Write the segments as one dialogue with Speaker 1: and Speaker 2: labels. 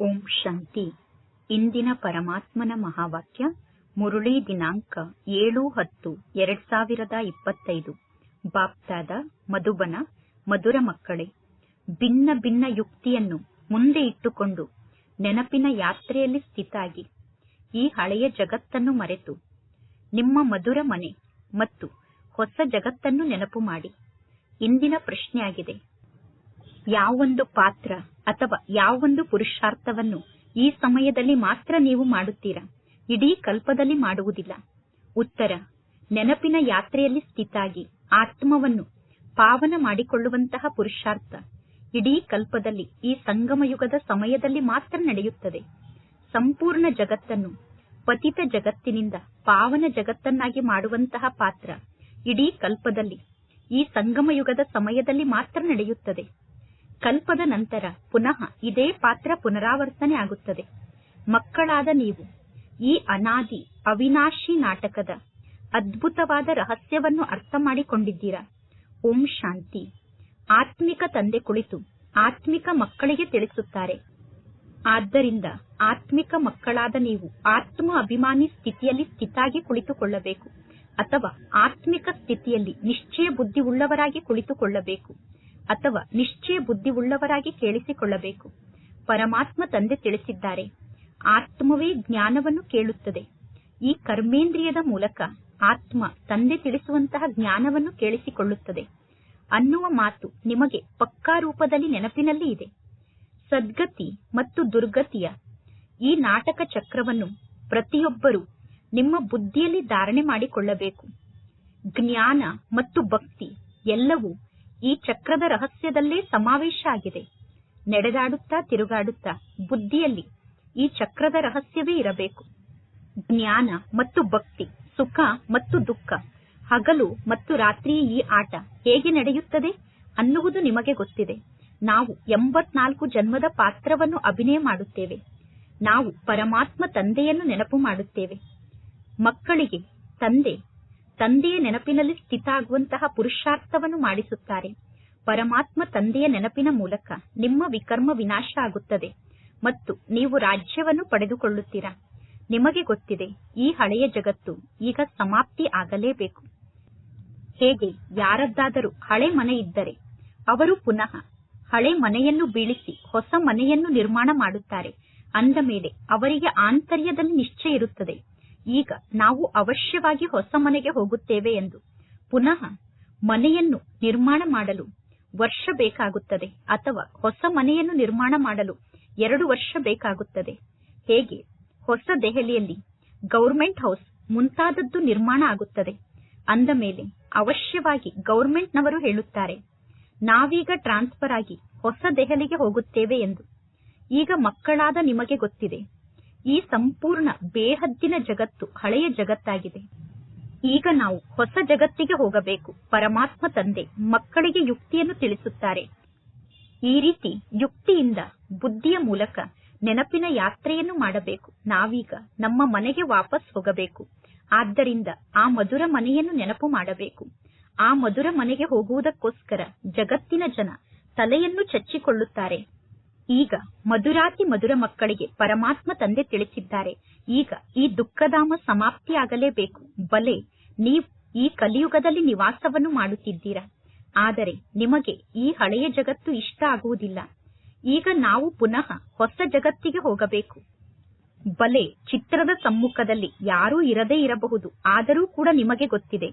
Speaker 1: ಓಂ ಶಾಂತಿ. ಇಂದಿನ ಪರಮಾತ್ಮನ ಮಹಾವಾಕ್ಯ ಮುರುಳಿ ದಿನಾಂಕ ಏಳು ಹತ್ತು ಎರಡ್ ಸಾವಿರದ ಇಪ್ಪತ್ತೈದು. ಬಾಪ್ತಾದ ಮಧುಬನ, ಮಧುರ ಮಕ್ಕಳೇ, ಭಿನ್ನ ಭಿನ್ನ ಯುಕ್ತಿಯನ್ನು ಮುಂದೆ ಇಟ್ಟುಕೊಂಡು ನೆನಪಿನ ಯಾತ್ರೆಯಲ್ಲಿ ಸ್ಥಿತಾಗಿ ಈ ಹಳೆಯ ಜಗತ್ತನ್ನು ಮರೆತು ನಿಮ್ಮ ಮಧುರ ಮನೆ ಮತ್ತು ಹೊಸ ಜಗತ್ತನ್ನು ನೆನಪು ಮಾಡಿ. ಇಂದಿನ ಪ್ರಶ್ನೆಯಾಗಿದೆ ಯಾವೊಂದು ಪಾತ್ರ ಅಥವಾ ಯಾವೊಂದು ಪುರುಷಾರ್ಥವನ್ನು ಈ ಸಮಯದಲ್ಲಿ ಮಾತ್ರ ನೀವು ಮಾಡುತ್ತೀರಾ? ಇಡೀ ಕಲ್ಪದಲ್ಲಿ ಮಾಡುವುದಿಲ್ಲ. ಉತ್ತರ, ನೆನಪಿನ ಯಾತ್ರೆಯಲ್ಲಿ ಸ್ಥಿತಾಗಿ ಆತ್ಮವನ್ನು ಪಾವನ ಮಾಡಿಕೊಳ್ಳುವಂತಹ ಪುರುಷಾರ್ಥ ಇಡೀ ಕಲ್ಪದಲ್ಲಿ ಈ ಸಂಗಮಯುಗದ ಸಮಯದಲ್ಲಿ ಮಾತ್ರ ನಡೆಯುತ್ತದೆ. ಸಂಪೂರ್ಣ ಜಗತ್ತನ್ನು, ಪತಿತ ಜಗತ್ತಿನಿಂದ ಪಾವನ ಜಗತ್ತನ್ನಾಗಿ ಮಾಡುವಂತಹ ಪಾತ್ರ ಇಡೀ ಕಲ್ಪದಲ್ಲಿ ಈ ಸಂಗಮಯುಗದ ಸಮಯದಲ್ಲಿ ಮಾತ್ರ ನಡೆಯುತ್ತದೆ. ಕಲ್ಪದ ನಂತರ ಪುನಃ ಇದೇ ಪಾತ್ರ ಪುನರಾವರ್ತನೆ ಆಗುತ್ತದೆ. ಮಕ್ಕಳಾದ ನೀವು, ಈ ಅನಾದಿ, ಅವಿನಾಶಿ ನಾಟಕದ ಅದ್ಭುತವಾದ ರಹಸ್ಯವನ್ನು ಅರ್ಥ ಮಾಡಿಕೊಂಡಿದ್ದೀರಾ? ಓಂ ಶಾಂತಿ. ಆತ್ಮಿಕ ತಂದೆ ಕುಳಿತು ಆತ್ಮಿಕ ಮಕ್ಕಳಿಗೆ ತಿಳಿಸುತ್ತಾರೆ. ಆದ್ದರಿಂದ ಆತ್ಮಿಕ ಮಕ್ಕಳಾದ ನೀವು ಆತ್ಮ ಅಭಿಮಾನಿ ಸ್ಥಿತಿಯಲ್ಲಿ ಸ್ಥಿತಾಗಿ ಕುಳಿತುಕೊಳ್ಳಬೇಕು ಅಥವಾ ಆತ್ಮಿಕ ಸ್ಥಿತಿಯಲ್ಲಿ ನಿಶ್ಚಯ ಬುದ್ಧಿ ಉಳ್ಳವರಾಗಿ ಕುಳಿತುಕೊಳ್ಳಬೇಕು. ಅಥವಾ ನಿಶ್ಚಯ ಬುದ್ಧಿ ಉಳ್ಳವರಾಗಿ ಕೇಳಿಸಿಕೊಳ್ಳಬೇಕು. ಪರಮಾತ್ಮ ತಂದೆ ತಿಳಿಸಿದ್ದಾರೆ. ಆತ್ಮವೇ ಜ್ಞಾನವನ್ನು ಕೇಳುತ್ತದೆ. ಈ ಕರ್ಮೇಂದ್ರಿಯದ ಮೂಲಕ ಆತ್ಮ ತಂದೆ ತಿಳಿಸುವಂತಹ ಜ್ಞಾನವನ್ನು ಕೇಳಿಸಿಕೊಳ್ಳುತ್ತದೆ. ಅನ್ನುವ ಮಾತು ನಿಮಗೆ ಪಕ್ಕಾ ರೂಪದಲ್ಲಿ ನೆನಪಿನಲ್ಲಿ ಇದೆ. ಸದ್ಗತಿ ಮತ್ತು ದುರ್ಗತಿಯ ಈ ನಾಟಕ ಚಕ್ರವನ್ನು ಪ್ರತಿಯೊಬ್ಬರೂ ನಿಮ್ಮ ಬುದ್ಧಿಯಲ್ಲಿ ಧಾರಣೆ ಮಾಡಿಕೊಳ್ಳಬೇಕು. ಜ್ಞಾನ ಮತ್ತು ಭಕ್ತಿ ಎಲ್ಲವೂ ಈ ಚಕ್ರದ ರಹಸ್ಯದಲ್ಲೇ ಸಮಾವೇಶ ಆಗಿದೆ. ನಡೆದಾಡುತ್ತಾ ತಿರುಗಾಡುತ್ತಾ ಬುದ್ಧಿಯಲ್ಲಿ ಈ ಚಕ್ರದ ರಹಸ್ಯವೇ ಇರಬೇಕು. ಜ್ಞಾನ ಮತ್ತು ಭಕ್ತಿ, ಸುಖ ಮತ್ತು ದುಃಖ, ಹಗಲು ಮತ್ತು ರಾತ್ರಿ ಈ ಆಟ ಹೇಗೆ ನಡೆಯುತ್ತದೆ ಅನ್ನುವುದು ನಿಮಗೆ ಗೊತ್ತಿದೆ. ನಾವು ಎಂಬತ್ನಾಲ್ಕು ಜನ್ಮದ ಪಾತ್ರವನ್ನು ಅಭಿನಯ ಮಾಡುತ್ತೇವೆ. ನಾವು ಪರಮಾತ್ಮ ತಂದೆಯನ್ನು ನೆನಪು ಮಾಡುತ್ತೇವೆ. ಮಕ್ಕಳಿಗೆ, ತಂದೆ ತಂದೆಯ ನೆನಪಿನಲ್ಲಿ ಸ್ಥಿತ ಆಗುವಂತಹ ಪುರುಷಾರ್ಥವನ್ನು ಮಾಡಿಸುತ್ತಾರೆ. ಪರಮಾತ್ಮ ತಂದೆಯ ನೆನಪಿನ ಮೂಲಕ ನಿಮ್ಮ ವಿಕರ್ಮ ವಿನಾಶ ಆಗುತ್ತದೆ ಮತ್ತು ನೀವು ರಾಜ್ಯವನ್ನು ಪಡೆದುಕೊಳ್ಳುತ್ತೀರಾ? ನಿಮಗೆ ಗೊತ್ತಿದೆ, ಈ ಹಳೆಯ ಜಗತ್ತು ಈಗ ಸಮಾಪ್ತಿ ಆಗಲೇಬೇಕು. ಹೇಗೆ? ಯಾರದ್ದಾದರೂ ಹಳೆ ಮನೆ ಇದ್ದರೆ ಅವರು ಪುನಃ ಹಳೆ ಮನೆಯನ್ನು ಬೀಳಿಸಿ ಹೊಸ ಮನೆಯನ್ನು ನಿರ್ಮಾಣ ಮಾಡುತ್ತಾರೆ. ಅಂದ ಮೇಲೆ ಅವರಿಗೆ ಆಂತರ್ಯದಲ್ಲಿ ನಿಶ್ಚಯ ಇರುತ್ತದೆ. ಈಗ ನಾವು ಅವಶ್ಯವಾಗಿ ಹೊಸ ಮನೆಗೆ ಹೋಗುತ್ತೇವೆ ಎಂದು. ಪುನಃ ಮನೆಯನ್ನು ನಿರ್ಮಾಣ ಮಾಡಲು ವರ್ಷ ಬೇಕಾಗುತ್ತದೆ ಅಥವಾ ಹೊಸ ಮನೆಯನ್ನು ನಿರ್ಮಾಣ ಮಾಡಲು ಎರಡು ವರ್ಷ ಬೇಕಾಗುತ್ತದೆ. ಹೇಗೆ? ಹೊಸ ದೆಹಲಿಯಲ್ಲಿ ಗೌರ್ಮೆಂಟ್ ಹೌಸ್ ಮುಂತಾದದ್ದು ನಿರ್ಮಾಣ ಆಗುತ್ತದೆ. ಅಂದ ಮೇಲೆ ಅವಶ್ಯವಾಗಿ ಗೌರ್ಮೆಂಟ್ನವರು ಹೇಳುತ್ತಾರೆ, ನಾವೀಗ ಟ್ರಾನ್ಸ್ಫರ್ ಆಗಿ ಹೊಸ ದೆಹಲಿಗೆ ಹೋಗುತ್ತೇವೆ ಎಂದು. ಈಗ ಮಕ್ಕಳಾದ ನಿಮಗೆ ಗೊತ್ತಿದೆ ಈ ಸಂಪೂರ್ಣ ಬೇಹದ್ದಿನ ಜಗತ್ತು ಹಳೆಯ ಜಗತ್ತಾಗಿದೆ. ಈಗ ನಾವು ಹೊಸ ಜಗತ್ತಿಗೆ ಹೋಗಬೇಕು. ಪರಮಾತ್ಮ ತಂದೆ ಮಕ್ಕಳಿಗೆ ಯುಕ್ತಿಯನ್ನು ತಿಳಿಸುತ್ತಾರೆ. ಈ ರೀತಿ ಯುಕ್ತಿಯಿಂದ ಬುದ್ಧಿಯ ಮೂಲಕ ನೆನಪಿನ ಯಾತ್ರೆಯನ್ನು ಮಾಡಬೇಕು. ನಾವೀಗ ನಮ್ಮ ಮನೆಗೆ ವಾಪಸ್ ಹೋಗಬೇಕು. ಆದ್ದರಿಂದ ಆ ಮಧುರ ಮನೆಯನ್ನು ನೆನಪು ಮಾಡಬೇಕು. ಆ ಮಧುರ ಮನೆಗೆ ಹೋಗುವುದಕ್ಕೋಸ್ಕರ ಜಗತ್ತಿನ ಜನ ತಲೆಯನ್ನು ಚಚ್ಚಿಕೊಳ್ಳುತ್ತಾರೆ. ಈಗ ಮಧುರಾತಿ ಮಧುರ ಮಕ್ಕಳಿಗೆ ಪರಮಾತ್ಮ ತಂದೆ ತಿಳಿಸಿದ್ದಾರೆ. ಈಗ ಈ ದುಃಖಧಾಮ ಸಮಾಪ್ತಿಯಾಗಲೇಬೇಕು. ಬಲೆ, ನೀವು ಈ ಕಲಿಯುಗದಲ್ಲಿ ನಿವಾಸವನ್ನು ಮಾಡುತ್ತಿದ್ದೀರಾ? ಆದರೆ ನಿಮಗೆ ಈ ಹಳೆಯ ಜಗತ್ತು ಇಷ್ಟ ಆಗುವುದಿಲ್ಲ. ಈಗ ನಾವು ಪುನಃ ಹೊಸ ಜಗತ್ತಿಗೆ ಹೋಗಬೇಕು. ಬಲೆ, ಚಿತ್ರದ ಸಮ್ಮುಖದಲ್ಲಿ ಯಾರೂ ಇರದೇ ಇರಬಹುದು. ಆದರೂ ಕೂಡ ನಿಮಗೆ ಗೊತ್ತಿದೆ.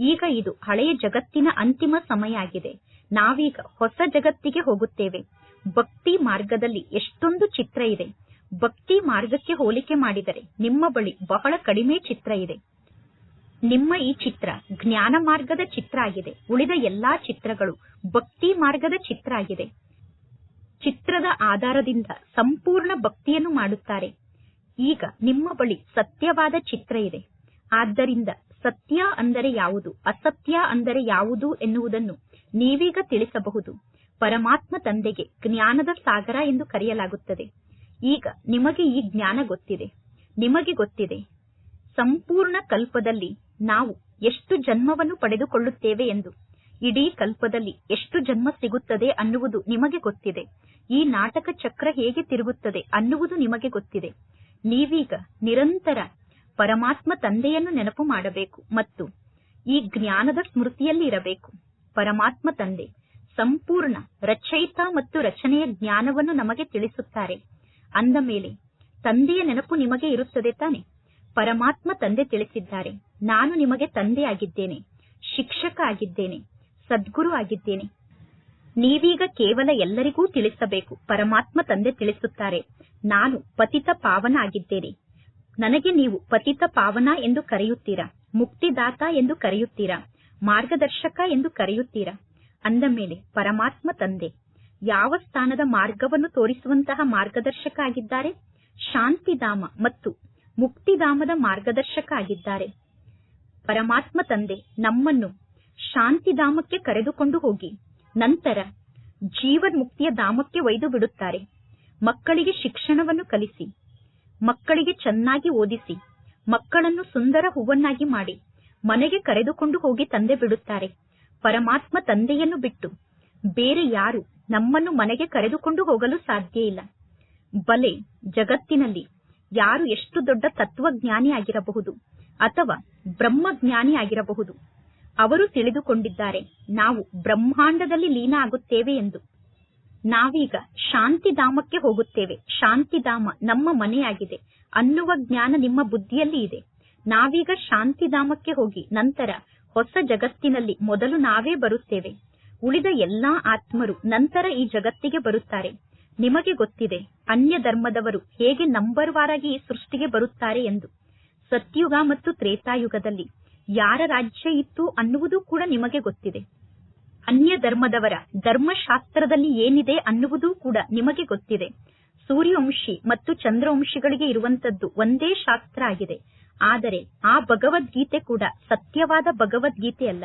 Speaker 1: ಈಗ ಇದು ಹಳೆಯ ಜಗತ್ತಿನ ಅಂತಿಮ ಸಮಯ ಆಗಿದೆ. ನಾವೀಗ ಹೊಸ ಜಗತ್ತಿಗೆ ಹೋಗುತ್ತೇವೆ. ಭಕ್ತಿ ಮಾರ್ಗದಲ್ಲಿ ಎಷ್ಟೊಂದು ಚಿತ್ರ ಇದೆ. ಭಕ್ತಿ ಮಾರ್ಗಕ್ಕೆ ಹೋಲಿಕೆ ಮಾಡಿದರೆ ನಿಮ್ಮ ಬಳಿ ಬಹಳ ಕಡಿಮೆ ಚಿತ್ರ ಇದೆ. ನಿಮ್ಮ ಈ ಚಿತ್ರ ಜ್ಞಾನ ಮಾರ್ಗದ ಚಿತ್ರ ಆಗಿದೆ. ಉಳಿದ ಎಲ್ಲಾ ಚಿತ್ರಗಳು ಭಕ್ತಿ ಮಾರ್ಗದ ಚಿತ್ರ ಆಗಿದೆ. ಚಿತ್ರದ ಆಧಾರದಿಂದ ಸಂಪೂರ್ಣ ಭಕ್ತಿಯನ್ನು ಮಾಡುತ್ತಾರೆ. ಈಗ ನಿಮ್ಮ ಬಳಿ ಸತ್ಯವಾದ ಚಿತ್ರ ಇದೆ. ಆದ್ದರಿಂದ ಸತ್ಯ ಅಂದರೆ ಯಾವುದು, ಅಸತ್ಯ ಅಂದರೆ ಯಾವುದು ಎನ್ನುವುದನ್ನು ನೀವೀಗ ತಿಳಿಸಬಹುದು. ಪರಮಾತ್ಮ ತಂದೆಗೆ ಜ್ಞಾನದ ಸಾಗರ ಎಂದು ಕರೆಯಲಾಗುತ್ತದೆ. ಈಗ ನಿಮಗೆ ಈ ಜ್ಞಾನ ಗೊತ್ತಿದೆ. ನಿಮಗೆ ಗೊತ್ತಿದೆ. ಸಂಪೂರ್ಣ ಕಲ್ಪದಲ್ಲಿ ನಾವು ಎಷ್ಟು ಜನ್ಮವನ್ನು ಪಡೆದುಕೊಳ್ಳುತ್ತೇವೆ ಎಂದು. ಇಡೀ ಕಲ್ಪದಲ್ಲಿ ಎಷ್ಟು ಜನ್ಮ ಸಿಗುತ್ತದೆ ಅನ್ನುವುದು ನಿಮಗೆ ಗೊತ್ತಿದೆ. ಈ ನಾಟಕ ಚಕ್ರ ಹೇಗೆ ತಿರುಗುತ್ತದೆ ಅನ್ನುವುದು ನಿಮಗೆ ಗೊತ್ತಿದೆ. ನೀವೀಗ ನಿರಂತರ ಪರಮಾತ್ಮ ತಂದೆಯನ್ನು ನೆನಪು ಮಾಡಬೇಕು ಮತ್ತು ಈ ಜ್ಞಾನದ ಸ್ಮೃತಿಯಲ್ಲಿ ಇರಬೇಕು ಪರಮಾತ್ಮ ತಂದೆ ಸಂಪೂರ್ಣ ರಚಯಿತ ಮತ್ತು ರಚನೆಯ ಜ್ಞಾನವನ್ನು ನಮಗೆ ತಿಳಿಸುತ್ತಾರೆ. ಅಂದ ಮೇಲೆ, ತಂದೆಯ ನೆನಪು ನಿಮಗೆ ಇರುತ್ತದೆ ತಾನೆ. ಪರಮಾತ್ಮ ತಂದೆ ತಿಳಿಸಿದ್ದಾರೆ. ನಾನು ನಿಮಗೆ ತಂದೆ ಆಗಿದ್ದೇನೆ. ಶಿಕ್ಷಕ ಆಗಿದ್ದೇನೆ. ಸದ್ಗುರು ಆಗಿದ್ದೇನೆ. ನೀವೀಗ ಕೇವಲ ಎಲ್ಲರಿಗೂ ತಿಳಿಸಬೇಕು. ಪರಮಾತ್ಮ ತಂದೆ ತಿಳಿಸುತ್ತಾರೆ. ನಾನು ಪತಿತ ಪಾವನ ಆಗಿದ್ದೇನೆ. ನನಗೆ ನೀವು ಪತಿತ ಪಾವನ ಎಂದು ಕರೆಯುತ್ತೀರಾ? ಮುಕ್ತಿದಾತ ಎಂದು ಕರೆಯುತ್ತೀರಾ? ಮಾರ್ಗದರ್ಶಕ ಎಂದು ಕರೆಯುತ್ತೀರಾ? ಅಂದ ಮೇಲೆ ಪರಮಾತ್ಮ ತಂದೆ, ಯಾವ ಸ್ಥಾನದ ಮಾರ್ಗವನ್ನು ತೋರಿಸುವಂತಹ ಮಾರ್ಗದರ್ಶಕ ಆಗಿದ್ದಾರೆ? ಶಾಂತಿಧಾಮ ಮತ್ತು ಮುಕ್ತಿಧಾಮದ ಮಾರ್ಗದರ್ಶಕ ಆಗಿದ್ದಾರೆ. ಪರಮಾತ್ಮ ತಂದೆ, ನಮ್ಮನ್ನು ಶಾಂತಿಧಾಮಕ್ಕೆ ಕರೆದುಕೊಂಡು ಹೋಗಿ, ನಂತರ ಜೀವನ್ಮುಕ್ತಿಯ ಧಾಮಕ್ಕೆ ಒಯ್ದು ಬಿಡುತ್ತಾರೆ. ಮಕ್ಕಳಿಗೆ ಶಿಕ್ಷಣವನ್ನು ಕಲಿಸಿ, ಮಕ್ಕಳಿಗೆ ಚೆನ್ನಾಗಿ ಓದಿಸಿ, ಮಕ್ಕಳನ್ನು ಸುಂದರ ಹೂವನ್ನಾಗಿ ಮಾಡಿ, ಮನೆಗೆ ಕರೆದುಕೊಂಡು ಹೋಗಿ ತಂದೆ ಬಿಡುತ್ತಾರೆ. ಪರಮಾತ್ಮ ತಂದೆಯನ್ನು ಬಿಟ್ಟು ಬೇರೆ ಯಾರು ನಮ್ಮನ್ನು ಮನೆಗೆ ಕರೆದುಕೊಂಡು ಹೋಗಲು ಸಾಧ್ಯ ಇಲ್ಲ. ಬಲೆ, ಜಗತ್ತಿನಲ್ಲಿ ಯಾರು ಎಷ್ಟು ದೊಡ್ಡ ತತ್ವಜ್ಞಾನಿ ಆಗಿರಬಹುದು ಅಥವಾ ಬ್ರಹ್ಮಜ್ಞಾನಿ ಆಗಿರಬಹುದು? ಅವರು ತಿಳಿದುಕೊಂಡಿದ್ದಾರೆ, ನಾವು ಬ್ರಹ್ಮಾಂಡದಲ್ಲಿ ಲೀನ ಆಗುತ್ತೇವೆ ಎಂದು. ನಾವೀಗ ಶಾಂತಿಧಾಮಕ್ಕೆ ಹೋಗುತ್ತೇವೆ. ಶಾಂತಿಧಾಮ ನಮ್ಮ ಮನೆಯಾಗಿದೆ. ಅನ್ನುವ ಜ್ಞಾನ ನಿಮ್ಮ ಬುದ್ಧಿಯಲ್ಲಿ ಇದೆ. ನಾವೀಗ ಶಾಂತಿಧಾಮಕ್ಕೆ ಹೋಗಿ ನಂತರ ಹೊಸ ಜಗತ್ತಿನಲ್ಲಿ ಮೊದಲು ನಾವೇ ಬರುತ್ತೇವೆ. ಉಳಿದ ಎಲ್ಲಾ ಆತ್ಮರು ನಂತರ ಈ ಜಗತ್ತಿಗೆ ಬರುತ್ತಾರೆ. ನಿಮಗೆ ಗೊತ್ತಿದೆ ಅನ್ಯ ಧರ್ಮದವರು ಹೇಗೆ ನಂಬರ್ ವಾರಾಗಿ ಈ ಸೃಷ್ಟಿಗೆ ಬರುತ್ತಾರೆ ಎಂದು. ಸತ್ಯುಗ ಮತ್ತು ತ್ರೇತಾಯುಗದಲ್ಲಿ ಯಾರ ರಾಜ್ಯ ಇತ್ತು ಅನ್ನುವುದು ಕೂಡ ನಿಮಗೆ ಗೊತ್ತಿದೆ. ಅನ್ಯ ಧರ್ಮದವರ ಧರ್ಮಶಾಸ್ತ್ರದಲ್ಲಿ ಏನಿದೆ ಅನ್ನುವುದೂ ಕೂಡ ನಿಮಗೆ ಗೊತ್ತಿದೆ. ಸೂರ್ಯವಂಶಿ ಮತ್ತು ಚಂದ್ರವಂಶಿಗಳಿಗೆ ಇರುವಂತದ್ದು ಒಂದೇ ಶಾಸ್ತ್ರ ಆಗಿದೆ. ಆದರೆ ಆ ಭಗವದ್ಗೀತೆ ಕೂಡ ಸತ್ಯವಾದ ಭಗವದ್ಗೀತೆ ಅಲ್ಲ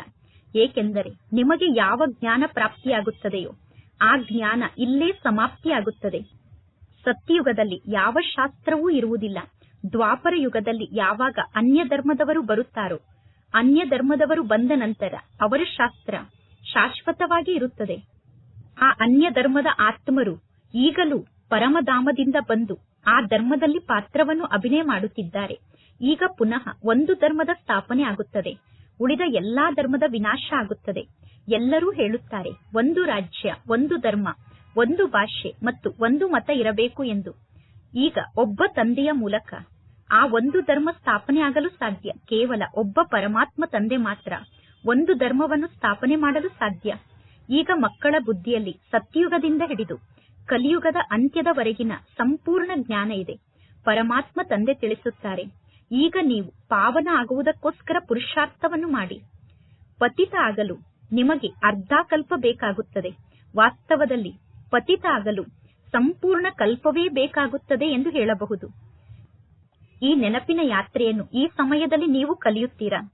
Speaker 1: ಏಕೆಂದರೆ ನಿಮಗೆ ಯಾವ ಜ್ಞಾನ ಪ್ರಾಪ್ತಿಯಾಗುತ್ತದೆಯೋ ಆ ಜ್ಞಾನ ಇಲ್ಲೇ ಸಮಾಪ್ತಿಯಾಗುತ್ತದೆ. ಸತ್ಯಯುಗದಲ್ಲಿ ಯಾವ ಶಾಸ್ತ್ರವೂ ಇರುವುದಿಲ್ಲ. ದ್ವಾಪರ ಯುಗದಲ್ಲಿ ಯಾವಾಗ ಅನ್ಯ ಧರ್ಮದವರು ಬರುತ್ತಾರೋ ಅನ್ಯ ಧರ್ಮದವರು ಬಂದ ನಂತರ ಅವರ ಶಾಸ್ತ್ರ ಶಾಶ್ವತವಾಗಿ ಇರುತ್ತದೆ. ಆ ಅನ್ಯ ಧರ್ಮದ ಆತ್ಮರು ಈಗಲೂ ಪರಮಧಾಮದಿಂದ ಬಂದು ಆ ಧರ್ಮದಲ್ಲಿ ಪಾತ್ರವನ್ನು ಅಭಿನಯ ಮಾಡುತ್ತಿದ್ದಾರೆ. ಈಗ ಪುನಃ ಒಂದು ಧರ್ಮದ ಸ್ಥಾಪನೆ ಆಗುತ್ತದೆ. ಉಳಿದ ಎಲ್ಲಾ ಧರ್ಮದ ವಿನಾಶ ಆಗುತ್ತದೆ. ಎಲ್ಲರೂ ಹೇಳುತ್ತಾರೆ, ಒಂದು ರಾಜ್ಯ, ಒಂದು ಧರ್ಮ, ಒಂದು ಭಾಷೆ ಮತ್ತು ಒಂದು ಮತ ಇರಬೇಕು ಎಂದು. ಈಗ ಒಬ್ಬ ತಂದೆಯ ಮೂಲಕ ಆ ಒಂದು ಧರ್ಮ ಸ್ಥಾಪನೆ ಆಗಲು ಸಾಧ್ಯ. ಕೇವಲ ಒಬ್ಬ ಪರಮಾತ್ಮ ತಂದೆ ಮಾತ್ರ ಒಂದು ಧರ್ಮವನ್ನು ಸ್ಥಾಪನೆ ಮಾಡಲು ಸಾಧ್ಯ. ಈಗ ಮಕ್ಕಳ ಬುದ್ಧಿಯಲ್ಲಿ ಸತ್ಯಯುಗದಿಂದ ಹಿಡಿದು ಕಲಿಯುಗದ ಅಂತ್ಯದವರೆಗಿನ ಸಂಪೂರ್ಣ ಜ್ಞಾನ ಇದೆ. ಪರಮಾತ್ಮ ತಂದೆ ತಿಳಿಸುತ್ತಾರೆ ಈಗ ನೀವು ಪಾವನ ಆಗುವುದಕ್ಕೋಸ್ಕರ ಪುರುಷಾರ್ಥವನ್ನು ಮಾಡಿ. ಪತಿತ ಆಗಲು ನಿಮಗೆ ಅರ್ಧ ಕಲ್ಪ ಬೇಕಾಗುತ್ತದೆ. ವಾಸ್ತವದಲ್ಲಿ ಪತಿತ ಆಗಲು ಸಂಪೂರ್ಣ ಕಲ್ಪವೇ ಬೇಕಾಗುತ್ತದೆ ಎಂದು ಹೇಳಬಹುದು. ಈ ನೆನಪಿನ ಯಾತ್ರೆಯನ್ನು ಈ ಸಮಯದಲ್ಲಿ ನೀವು ಕಲಿಯುತ್ತೀರಾ?